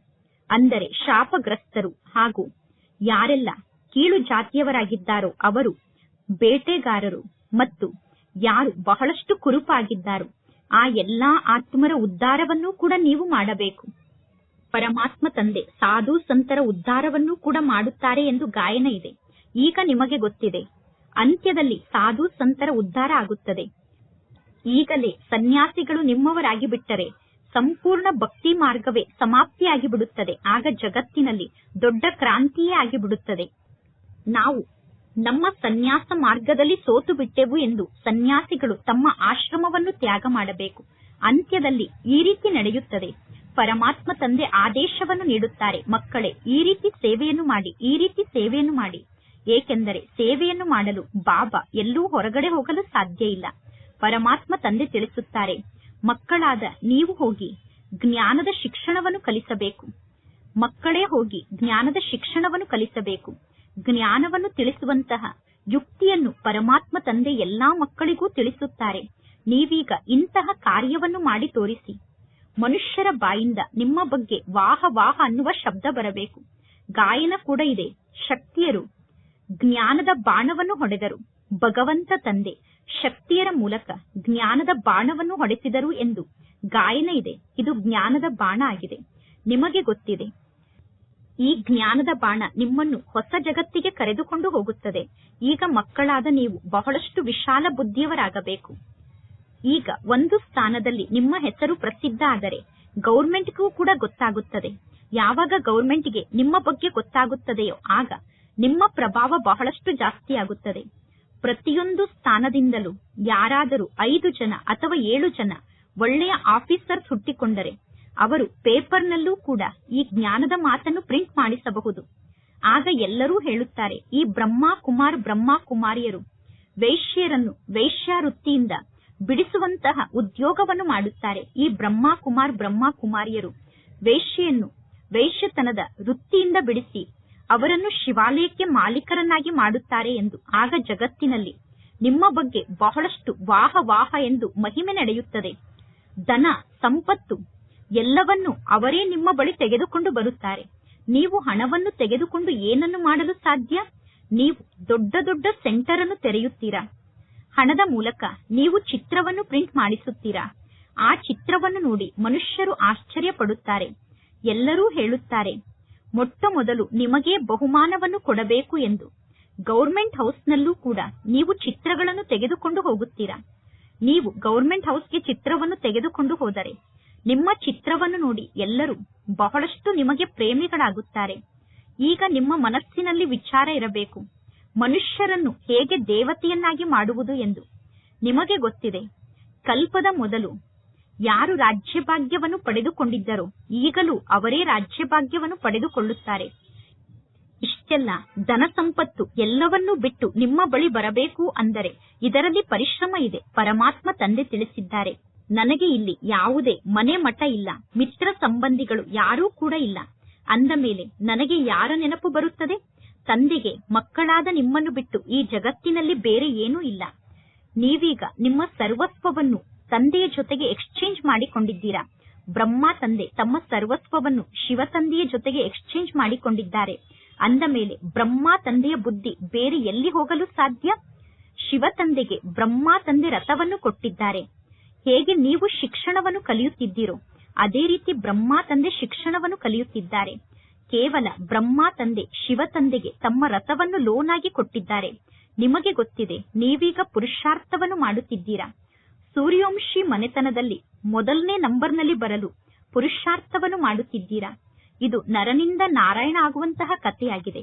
Speaker 1: ಅಂದರೆ ಶಾಪಗ್ರಸ್ತರು ಹಾಗೂ ಯಾರೆಲ್ಲ ಕೀಳು ಜಾತಿಯವರಾಗಿದ್ದಾರೋ ಅವರು ಬೇಟೆಗಾರರು ಮತ್ತು ಯಾರು ಬಹಳಷ್ಟು ಕುರುಪಾಗಿದ್ದಾರೋ ಆ ಎಲ್ಲಾ ಆತ್ಮರ ಉದ್ಧಾರವನ್ನೂ ಕೂಡ ನೀವು ಮಾಡಬೇಕು. ಪರಮಾತ್ಮ ತಂದೆ ಸಾಧು ಸಂತರ ಉದ್ಧಾರವನ್ನೂ ಕೂಡ ಮಾಡುತ್ತಾರೆ ಎಂದು ಗಾಯನ ಇದೆ. ಈಗ ನಿಮಗೆ ಗೊತ್ತಿದೆ. ಅಂತ್ಯದಲ್ಲಿ ಸಾಧು ಸಂತರ ಉದ್ಧಾರ ಆಗುತ್ತದೆ. ಈಗಲೇ ಸನ್ಯಾಸಿಗಳು ನಿಮ್ಮವರಾಗಿ ಬಿಟ್ಟರೆ ಸಂಪೂರ್ಣ ಭಕ್ತಿ ಮಾರ್ಗವೇ ಸಮಾಪ್ತಿಯಾಗಿ ಬಿಡುತ್ತದೆ ಆಗ ಜಗತ್ತಿನಲ್ಲಿ ದೊಡ್ಡ ಕ್ರಾಂತಿಯೇ ಆಗಿಬಿಡುತ್ತದೆ. ನಾವು ನಮ್ಮ ಸನ್ಯಾಸ ಮಾರ್ಗದಲ್ಲಿ ಸೋತು ಬಿಟ್ಟೆವು ಎಂದು ಸನ್ಯಾಸಿಗಳು ತಮ್ಮ ಆಶ್ರಮವನ್ನು ತ್ಯಾಗ ಮಾಡಬೇಕು. ಅಂತ್ಯದಲ್ಲಿ ಈ ರೀತಿ ನಡೆಯುತ್ತದೆ. ಪರಮಾತ್ಮ ತಂದೆ ಆದೇಶವನ್ನು ನೀಡುತ್ತಾರೆ. ಮಕ್ಕಳೇ, ಈ ರೀತಿ ಸೇವೆಯನ್ನು ಮಾಡಿ, ಈ ರೀತಿ ಸೇವೆಯನ್ನು ಮಾಡಿ. ಏಕೆಂದರೆ ಸೇವೆಯನ್ನು ಮಾಡಲು ಬಾಬಾ ಎಲ್ಲೂ ಹೊರಗಡೆ ಹೋಗಲು ಸಾಧ್ಯ ಇಲ್ಲ. ಪರಮಾತ್ಮ ತಂದೆ ತಿಳಿಸುತ್ತಾರೆ, ಮಕ್ಕಳಾದ ನೀವು ಹೋಗಿ ಜ್ಞಾನದ ಶಿಕ್ಷಣವನ್ನು ಕಲಿಸಬೇಕು. ಮಕ್ಕಳೇ ಹೋಗಿ ಜ್ಞಾನದ ಶಿಕ್ಷಣವನ್ನು ಕಲಿಸಬೇಕು. ಜ್ಞಾನವನ್ನು ತಿಳಿಸುವಂತಹ ಯುಕ್ತಿಯನ್ನು ಪರಮಾತ್ಮ ತಂದೆ ಎಲ್ಲಾ ಮಕ್ಕಳಿಗೂ ತಿಳಿಸುತ್ತಾರೆ. ನೀವೀಗ ಇಂತಹ ಕಾರ್ಯವನ್ನು ಮಾಡಿ ತೋರಿಸಿ. ಮನುಷ್ಯರ ಬಾಯಿಂದ ನಿಮ್ಮ ಬಗ್ಗೆ ವಾಹ ವಾಹ ಅನ್ನುವ ಶಬ್ದ ಬರಬೇಕು. ಗಾಯನ ಕೂಡ ಇದೆ. ಶಕ್ತಿಯರು ಜ್ಞಾನದ ಬಾಣವನ್ನು ಹೊಡೆದರು. ಭಗವಂತ ತಂದೆ ಶಕ್ತಿಯರ ಮೂಲಕ ಜ್ಞಾನದ ಬಾಣವನ್ನು ಹೊಡೆಸಿದರು ಎಂದು ಗಾಯನ ಇದೆ. ಇದು ಜ್ಞಾನದ ಬಾಣ ಆಗಿದೆ. ನಿಮಗೆ ಗೊತ್ತಿದೆ. ಈ ಜ್ಞಾನದ ಬಾಣ ನಿಮ್ಮನ್ನು ಹೊಸ ಜಗತ್ತಿಗೆ ಕರೆದುಕೊಂಡು ಹೋಗುತ್ತದೆ. ಈಗ ಮಕ್ಕಳಾದ ನೀವು ಬಹಳಷ್ಟು ವಿಶಾಲ ಬುದ್ಧಿಯವರಾಗಬೇಕು. ಈಗ ಒಂದು ಸ್ಥಾನದಲ್ಲಿ ನಿಮ್ಮ ಹೆಸರು ಪ್ರಸಿದ್ಧ ಆದರೆ ಗೌರ್ಮೆಂಟ್ಗೂ ಕೂಡ ಗೊತ್ತಾಗುತ್ತದೆ. ಯಾವಾಗ ಗೌರ್ಮೆಂಟ್ಗೆ ನಿಮ್ಮ ಬಗ್ಗೆ ಗೊತ್ತಾಗುತ್ತದೆಯೋ ಆಗ ನಿಮ್ಮ ಪ್ರಭಾವ ಬಹಳಷ್ಟು ಜಾಸ್ತಿಯಾಗುತ್ತದೆ. ಪ್ರತಿಯೊಂದು ಸ್ಥಾನದಿಂದಲೂ ಯಾರಾದರೂ ಐದು ಜನ ಅಥವಾ ಏಳು ಜನ ಒಳ್ಳೆಯ ಆಫೀಸರ್ಸ್ ಹುಟ್ಟಿಕೊಂಡರೆ ಅವರು ಪೇಪರ್ನಲ್ಲೂ ಕೂಡ ಈ ಜ್ಞಾನದ ಮಾತನ್ನು ಪ್ರಿಂಟ್ ಮಾಡಿಸಬಹುದು. ಆಗ ಎಲ್ಲರೂ ಹೇಳುತ್ತಾರೆ, ಈ ಬ್ರಹ್ಮ ಕುಮಾರ್ ಬ್ರಹ್ಮ ಕುಮಾರಿಯರು ವೈಶ್ಯರನ್ನು ವೇಶ್ಯಾವೃತ್ತಿಯಿಂದ ಬಿಡಿಸುವಂತಹ ಉದ್ಯೋಗವನ್ನು ಮಾಡುತ್ತಾರೆ. ಈ ಬ್ರಹ್ಮ ಕುಮಾರ್ ಬ್ರಹ್ಮ ಕುಮಾರಿಯರು ವೇಶ್ಯೆಯನ್ನು ವೈಶ್ಯತನದ ವೃತ್ತಿಯಿಂದ ಬಿಡಿಸಿ ಅವರನ್ನು ಶಿವಾಲಯಕ್ಕೆ ಮಾಲೀಕರನ್ನಾಗಿ ಮಾಡುತ್ತಾರೆ ಎಂದು ಆಗ ಜಗತ್ತಿನಲ್ಲಿ ನಿಮ್ಮ ಬಗ್ಗೆ ಬಹಳಷ್ಟು ವಾಹ ವಾಹ ಎಂದು ಮಹಿಮೆ ನಡೆಯುತ್ತದೆ. ಧನ, ಸಂಪತ್ತು ಎಲ್ಲವನ್ನೂ ಅವರೇ ನಿಮ್ಮ ಬಳಿ ತೆಗೆದುಕೊಂಡು ಬರುತ್ತಾರೆ. ನೀವು ಹಣವನ್ನು ತೆಗೆದುಕೊಂಡು ಏನನ್ನು ಮಾಡಲು ಸಾಧ್ಯ? ನೀವು ದೊಡ್ಡ ದೊಡ್ಡ ಸೆಂಟರ್ ಅನ್ನು ತೆರೆಯುತ್ತೀರಾ? ಹಣದ ಮೂಲಕ ನೀವು ಚಿತ್ರವನ್ನು ಪ್ರಿಂಟ್ ಮಾಡಿಸುತ್ತೀರಾ? ಆ ಚಿತ್ರವನ್ನು ನೋಡಿ ಮನುಷ್ಯರು ಆಶ್ಚರ್ಯ ಪಡುತ್ತಾರೆ ಎಲ್ಲರೂ ಹೇಳುತ್ತಾರೆ, ಮೊಟ್ಟ ಮೊದಲು ನಿಮಗೆ ಬಹುಮಾನವನ್ನು ಕೊಡಬೇಕು ಎಂದು. ಗೌರ್ಮೆಂಟ್ ಹೌಸ್ನಲ್ಲೂ ಕೂಡ ನೀವು ಚಿತ್ರಗಳನ್ನು ತೆಗೆದುಕೊಂಡು ಹೋಗುತ್ತೀರಾ? ನೀವು ಗೌರ್ಮೆಂಟ್ ಹೌಸ್ಗೆ ಚಿತ್ರವನ್ನು ತೆಗೆದುಕೊಂಡು ಹೋದರೆ ನಿಮ್ಮ ಚಿತ್ರವನ್ನು ನೋಡಿ ಎಲ್ಲರೂ ಬಹಳಷ್ಟು ನಿಮಗೆ ಪ್ರೇಮಿಗಳಾಗುತ್ತಾರೆ. ಈಗ ನಿಮ್ಮ ಮನಸ್ಸಿನಲ್ಲಿ ವಿಚಾರ ಇರಬೇಕು. ಮನುಷ್ಯರನ್ನು ಹೇಗೆ ದೇವತೆಯನ್ನಾಗಿ ಮಾಡುವುದು ಎಂದು ನಿಮಗೆ ಗೊತ್ತಿದೆ. ಕಲ್ಪದ ಮೊದಲು ಯಾರು ರಾಜ್ಯಭಾಗ್ಯವನ್ನು ಪಡೆದುಕೊಂಡಿದ್ದರೋ ಈಗಲೂ ಅವರೇ ರಾಜ್ಯಭಾಗ್ಯವನ್ನು ಪಡೆದುಕೊಳ್ಳುತ್ತಾರೆ. ಇಷ್ಟೆಲ್ಲ ಧನ ಸಂಪತ್ತು ಎಲ್ಲವನ್ನೂ ಬಿಟ್ಟು ನಿಮ್ಮ ಬಳಿ ಬರಬೇಕು ಅಂದರೆ ಇದರಲ್ಲಿ ಪರಿಶ್ರಮ ಇದೆ, ಪರಮಾತ್ಮ ತಂದೆ ತಿಳಿಸಿದ್ದಾರೆ. ನನಗೆ ಇಲ್ಲಿ ಯಾವುದೇ ಮನೆ ಮಠ ಇಲ್ಲ, ಮಿತ್ರ ಸಂಬಂಧಿಗಳು ಯಾರೂ ಕೂಡ ಇಲ್ಲ. ಅಂದ ಮೇಲೆ ನನಗೆ ಯಾರ ನೆನಪು ಬರುತ್ತದೆ? ತಂದೆಗೆ ಮಕ್ಕಳಾದ ನಿಮ್ಮನ್ನು ಬಿಟ್ಟು ಈ ಜಗತ್ತಿನಲ್ಲಿ ಬೇರೆ ಏನೂ ಇಲ್ಲ. ನೀವೀಗ ನಿಮ್ಮ ಸರ್ವಸ್ವವನ್ನು ತಂದೆಯ ಜೊತೆಗೆ ಎಕ್ಸ್ಚೇಂಜ್ ಮಾಡಿಕೊಂಡಿದ್ದೀರಾ? ಬ್ರಹ್ಮ ತಂದೆ ತಮ್ಮ ಸರ್ವಸ್ವವನ್ನು ಶಿವ ತಂದೆಯ ಜೊತೆಗೆ ಎಕ್ಸ್ಚೇಂಜ್ ಮಾಡಿಕೊಂಡಿದ್ದಾರೆ. ಅಂದ ಮೇಲೆ ಬ್ರಹ್ಮ ತಂದೆಯ ಬುದ್ಧಿ ಬೇರೆ ಎಲ್ಲಿ ಹೋಗಲು ಸಾಧ್ಯ? ಶಿವ ತಂದೆಗೆ ಬ್ರಹ್ಮ ತಂದೆ ರಥವನ್ನು ಕೊಟ್ಟಿದ್ದಾರೆ. ಹೇಗೆ ನೀವು ಶಿಕ್ಷಣವನ್ನು ಕಲಿಯುತ್ತಿದ್ದೀರೋ, ಅದೇ ರೀತಿ ಬ್ರಹ್ಮ ತಂದೆ ಶಿಕ್ಷಣವನ್ನು ಕಲಿಯುತ್ತಿದ್ದಾರೆ. ಕೇವಲ ಬ್ರಹ್ಮ ತಂದೆ ಶಿವ ತಂದೆಗೆ ತಮ್ಮ ರಥವನ್ನು ಲೋನ್ ಆಗಿ ಕೊಟ್ಟಿದ್ದಾರೆ. ನಿಮಗೆ ಗೊತ್ತಿದೆ, ನೀವೀಗ ಪುರುಷಾರ್ಥವನ್ನು ಮಾಡುತ್ತಿದ್ದೀರಾ. ಸೂರ್ಯವಂಶಿ ಮನೆತನದಲ್ಲಿ ಮೊದಲನೇ ನಂಬರ್ನಲ್ಲಿ ಬರಲು ಪುರುಷಾರ್ಥವನ್ನು ಮಾಡುತ್ತಿದ್ದೀರಾ. ಇದು ನರನಿಂದ ನಾರಾಯಣ ಆಗುವಂತಹ ಕಥೆಯಾಗಿದೆ.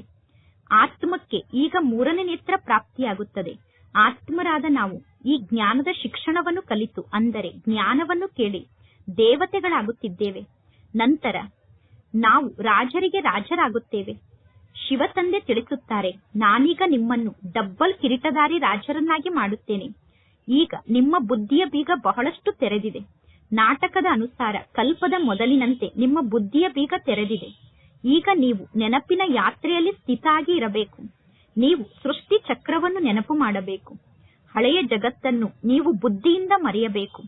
Speaker 1: ಆತ್ಮಕ್ಕೆ ಈಗ ಮೂರನೇ ನೇತ್ರ ಪ್ರಾಪ್ತಿಯಾಗುತ್ತದೆ. ಆತ್ಮರಾದ ನಾವು ಈ ಜ್ಞಾನದ ಶಿಕ್ಷಣವನ್ನು ಕಲಿತು, ಅಂದರೆ ಜ್ಞಾನವನ್ನು ಕೇಳಿ ದೇವತೆಗಳಾಗುತ್ತಿದ್ದೇವೆ. ನಂತರ ನಾವು ರಾಜರಿಗೆ ರಾಜರಾಗುತ್ತೇವೆ. ಶಿವ ತಂದೆ ತಿಳಿಸುತ್ತಾರೆ, ನಾನೀಗ ನಿಮ್ಮನ್ನು ಡಬ್ಬಲ್ ಕಿರೀಟಧಾರಿ ರಾಜರನ್ನಾಗಿ ಮಾಡುತ್ತೇನೆ. ಈಗ ನಿಮ್ಮ ಬುದ್ಧಿಯ ಬೀಗ ಬಹಳಷ್ಟು ತೆರೆದಿದೆ. ನಾಟಕದ ಅನುಸಾರ ಕಲ್ಪದ ಮೊದಲಿನಂತೆ ನಿಮ್ಮ ಬುದ್ಧಿಯ ಬೀಗ ತೆರೆದಿದೆ. ಈಗ ನೀವು ನೆನಪಿನ ಯಾತ್ರೆಯಲ್ಲಿ ಸ್ಥಿತ ಆಗಿ ಇರಬೇಕು. ನೀವು ಸೃಷ್ಟಿ ಚಕ್ರವನ್ನು ನೆನಪು ಮಾಡಬೇಕು. ಹಳೆಯ ಜಗತ್ತನ್ನು ನೀವು ಬುದ್ಧಿಯಿಂದ ಮರೆಯಬೇಕು.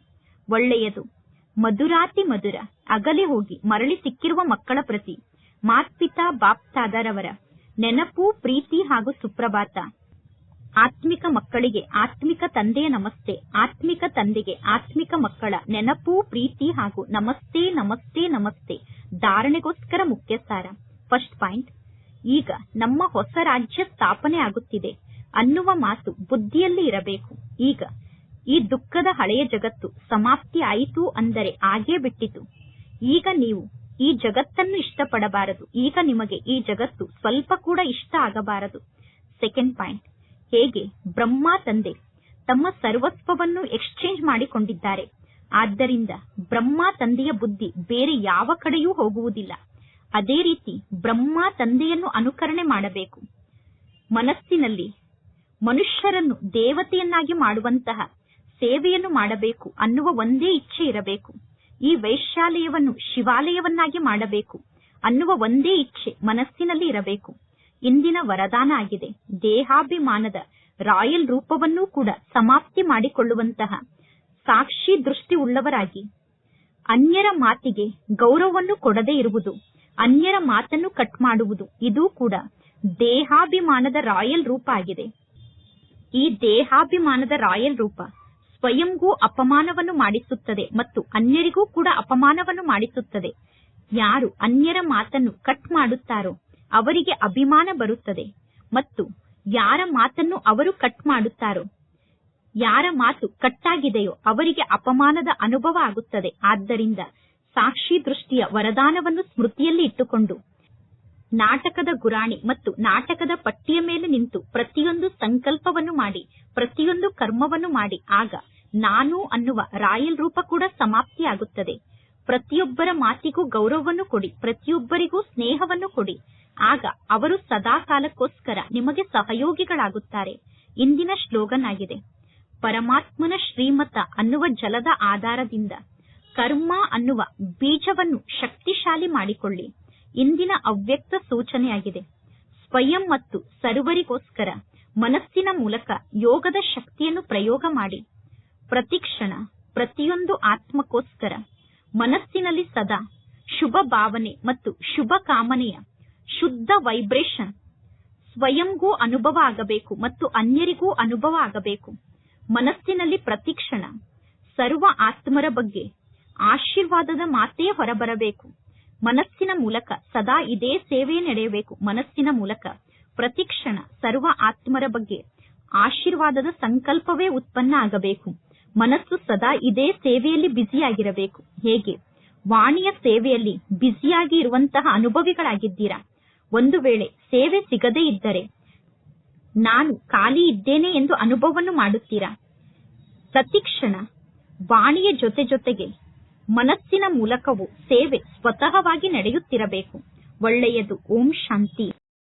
Speaker 1: ಒಳ್ಳೆಯದು. ಮಧುರಾತಿ ಮಧುರ. ಅಗಲಿ ಹೋಗಿ ಮರಳಿ ಸಿಕ್ಕಿರುವ ಮಕ್ಕಳ ಪ್ರತಿ. ಮಾತ್ಪಿತಾ ಬಾಪ್ತಾದರವರ. ನೆನಪು, ಪ್ರೀತಿ ಹಾಗೂ ಸುಪ್ರಭಾತ. ಆತ್ಮಿಕ ಮಕ್ಕಳಿಗೆ ಆತ್ಮಿಕ ತಂದೆಯ ನಮಸ್ತೆ. ಆತ್ಮಿಕ ತಂದೆಗೆ ಆತ್ಮಿಕ ಮಕ್ಕಳ ನೆನಪು, ಪ್ರೀತಿ ಹಾಗೂ ನಮಸ್ತೆ ನಮಸ್ತೆ ನಮಸ್ತೆ. ಧಾರಣೆಗೋಸ್ಕರ ಮುಖ್ಯ ಸಾರ ಫಸ್ಟ್ ಪಾಯಿಂಟ್. ಈಗ ನಮ್ಮ ಹೊಸ ರಾಜ್ಯ ಸ್ಥಾಪನೆ ಆಗುತ್ತಿದೆ. ಅನ್ನುವ ಮಾತು ಬುದ್ಧಿಯಲ್ಲಿ ಇರಬೇಕು. ಈಗ, ಈ ದುಃಖದ ಹಳೆಯ ಜಗತ್ತು ಸಮಾಪ್ತಿ ಆಯಿತು ಅಂದರೆ ಆಗೇ ಬಿಟ್ಟಿತು. ಈಗ ನೀವು ಈ ಜಗತ್ತನ್ನು ಇಷ್ಟಪಡಬಾರದು. ಈಗ ನಿಮಗೆ ಈ ಜಗತ್ತು ಸ್ವಲ್ಪ ಕೂಡ ಇಷ್ಟ ಆಗಬಾರದು. ಸೆಕೆಂಡ್ ಪಾಯಿಂಟ್ ಹೇಗೆ ಬ್ರಹ್ಮ ತಂದೆ ತಮ್ಮ ಸರ್ವಸ್ವವನ್ನು ಎಕ್ಸ್ಚೇಂಜ್ ಮಾಡಿಕೊಂಡಿದ್ದಾರೆ. ಆದ್ದರಿಂದ ಬ್ರಹ್ಮ ತಂದೆಯ ಬುದ್ಧಿ ಬೇರೆ ಯಾವ ಕಡೆಯೂ ಹೋಗುವುದಿಲ್ಲ. ಅದೇ ರೀತಿ ಬ್ರಹ್ಮ ತಂದೆಯನ್ನು ಅನುಕರಣೆ ಮಾಡಬೇಕು. ಮನಸ್ಸಿನಲ್ಲಿ ಮನುಷ್ಯರನ್ನು ದೇವತೆಯನ್ನಾಗಿ ಮಾಡುವಂತಹ ಸೇವೆಯನ್ನು ಮಾಡಬೇಕು ಅನ್ನುವ ಒಂದೇ ಇಚ್ಛೆ ಇರಬೇಕು. ಈ ವೈಶ್ಯಾಲಯವನ್ನು ಶಿವಾಲಯವನ್ನಾಗಿ ಮಾಡಬೇಕು ಅನ್ನುವ ಒಂದೇ ಇಚ್ಛೆ ಮನಸ್ಸಿನಲ್ಲಿ ಇರಬೇಕು. ಇಂದಿನ ವರದಾನ ಆಗಿದೆ. ದೇಹಾಭಿಮಾನದ ರಾಯಲ್ ರೂಪವನ್ನೂ ಕೂಡ ಸಮಾಪ್ತಿ ಮಾಡಿಕೊಳ್ಳುವಂತಹ ಸಾಕ್ಷಿ ದೃಷ್ಟಿ ಉಳ್ಳವರಾಗಿ. ಅನ್ಯರ ಮಾತಿಗೆ ಗೌರವವನ್ನು ಕೊಡದೇ ಇರುವುದು, ಅನ್ಯರ ಮಾತನ್ನು ಕಟ್ ಮಾಡುವುದು, ಇದೂ ಕೂಡ ದೇಹಾಭಿಮಾನದ ರಾಯಲ್ ರೂಪ ಆಗಿದೆ. ಈ ದೇಹಾಭಿಮಾನದ ರಾಯಲ್ ರೂಪ. ಸ್ವಯಂಗೂ ಅಪಮಾನವನ್ನು ಮಾಡಿಸುತ್ತದೆ ಮತ್ತು ಅನ್ಯರಿಗೂ ಕೂಡ ಅಪಮಾನವನ್ನು ಮಾಡಿಸುತ್ತದೆ. ಯಾರು ಅನ್ಯರ ಮಾತನ್ನು ಕಟ್ ಮಾಡುತ್ತಾರೋ ಅವರಿಗೆ ಅಭಿಮಾನ ಬರುತ್ತದೆ. ಮತ್ತು ಯಾರ ಮಾತನ್ನು ಅವರು ಕಟ್ ಮಾಡುತ್ತಾರೋ, ಯಾರ ಮಾತು ಕಟ್ಟಾಗಿದೆಯೋ ಅವರಿಗೆ ಅಪಮಾನದ ಅನುಭವ ಆಗುತ್ತದೆ. ಆದ್ದರಿಂದ ಸಾಕ್ಷಿ ದೃಷ್ಟಿಯ ವರದಾನವನ್ನು ಸ್ಮೃತಿಯಲ್ಲಿ ಇಟ್ಟುಕೊಂಡು ನಾಟಕದ ಗುರಾಣಿ ಮತ್ತು ನಾಟಕದ ಪಟ್ಟಿಯ ಮೇಲೆ ನಿಂತು ಪ್ರತಿಯೊಂದು ಸಂಕಲ್ಪವನ್ನು ಮಾಡಿ, ಪ್ರತಿಯೊಂದು ಕರ್ಮವನ್ನು ಮಾಡಿ, ಆಗ ನಾನು ಅನ್ನುವ ರಾಯಲ್ ರೂಪ ಕೂಡ ಸಮಾಪ್ತಿಯಾಗುತ್ತದೆ. ಪ್ರತಿಯೊಬ್ಬರ ಮಾತಿಗೂ ಗೌರವವನ್ನು ಕೊಡಿ, ಪ್ರತಿಯೊಬ್ಬರಿಗೂ ಸ್ನೇಹವನ್ನು ಕೊಡಿ. ಆಗ ಅವರು ಸದಾ ಕಾಲಕ್ಕೋಸ್ಕರ ನಿಮಗೆ ಸಹಯೋಗಿಗಳಾಗುತ್ತಾರೆ. ಇಂದಿನ ಶ್ಲೋಗನ್ ಆಗಿದೆ ಪರಮಾತ್ಮನ ಶ್ರೀಮತ ಅನ್ನುವ ಜಲದ ಆಧಾರದಿಂದ ಕರ್ಮ ಅನ್ನುವ ಬೀಜವನ್ನು ಶಕ್ತಿಶಾಲಿ ಮಾಡಿಕೊಳ್ಳಿ. ಇಂದಿನ ಅವ್ಯಕ್ತ ಸೂಚನೆಯಾಗಿದೆ. ಸ್ವಯಂ ಮತ್ತು ಸರ್ವರಿಗೋಸ್ಕರ ಮನಸ್ಸಿನ ಮೂಲಕ ಯೋಗದ ಶಕ್ತಿಯನ್ನು ಪ್ರಯೋಗ ಮಾಡಿ. ಪ್ರತಿಕ್ಷಣ ಪ್ರತಿಯೊಂದು ಆತ್ಮಕ್ಕೋಸ್ಕರ ಮನಸ್ಸಿನಲ್ಲಿ ಸದಾ ಶುಭ ಭಾವನೆ ಮತ್ತು ಶುಭ ಕಾಮನೆಯ ಶುದ್ಧ ವೈಬ್ರೇಷನ್ ಸ್ವಯಂಗೂ ಅನುಭವ ಆಗಬೇಕು ಮತ್ತು ಅನ್ಯರಿಗೂ ಅನುಭವ ಆಗಬೇಕು. ಮನಸ್ಸಿನಲ್ಲಿ ಪ್ರತಿಕ್ಷಣ ಸರ್ವ ಆತ್ಮರ ಬಗ್ಗೆ ಆಶೀರ್ವಾದದ ಮಾತೆಯೇ ಹೊರಬರಬೇಕು. ಮನಸ್ಸಿನ ಮೂಲಕ ಸದಾ ಇದೇ ಸೇವೆ ನಡೆಯಬೇಕು. ಮನಸ್ಸಿನ ಮೂಲಕ ಪ್ರತಿಕ್ಷಣ ಸರ್ವ ಆತ್ಮರ ಬಗ್ಗೆ ಆಶೀರ್ವಾದದ ಸಂಕಲ್ಪವೇ ಉತ್ಪನ್ನ ಆಗಬೇಕು. ಮನಸ್ಸು ಸದಾ ಇದೇ ಸೇವೆಯಲ್ಲಿ ಬ್ಯುಸಿಯಾಗಿರಬೇಕು. ಹೇಗೆ? ವಾಣಿಯ ಸೇವೆಯಲ್ಲಿ ಬ್ಯುಸಿಯಾಗಿ ಇರುವಂತಹ ಅನುಭವಿಗಳಾಗಿದ್ದೀರಾ? ಒಂದು ವೇಳೆ ಸೇವೆ ಸಿಗದೇ ಇದ್ದರೆ ನಾನು ಖಾಲಿ ಇದ್ದೇನೆ ಎಂದು ಅನುಭವವನ್ನು ಮಾಡುತ್ತೀರಾ? ಪ್ರತಿಕ್ಷಣ ವಾಣಿಯ ಜೊತೆ ಜೊತೆಗೆ ಮನಸ್ಸಿನ ಮೂಲಕವೂ ಸೇವೆ ಸ್ವತಃವಾಗಿ ನಡೆಯುತ್ತಿರಬೇಕು. ಒಳ್ಳೆಯದು. ಓಂ ಶಾಂತಿ.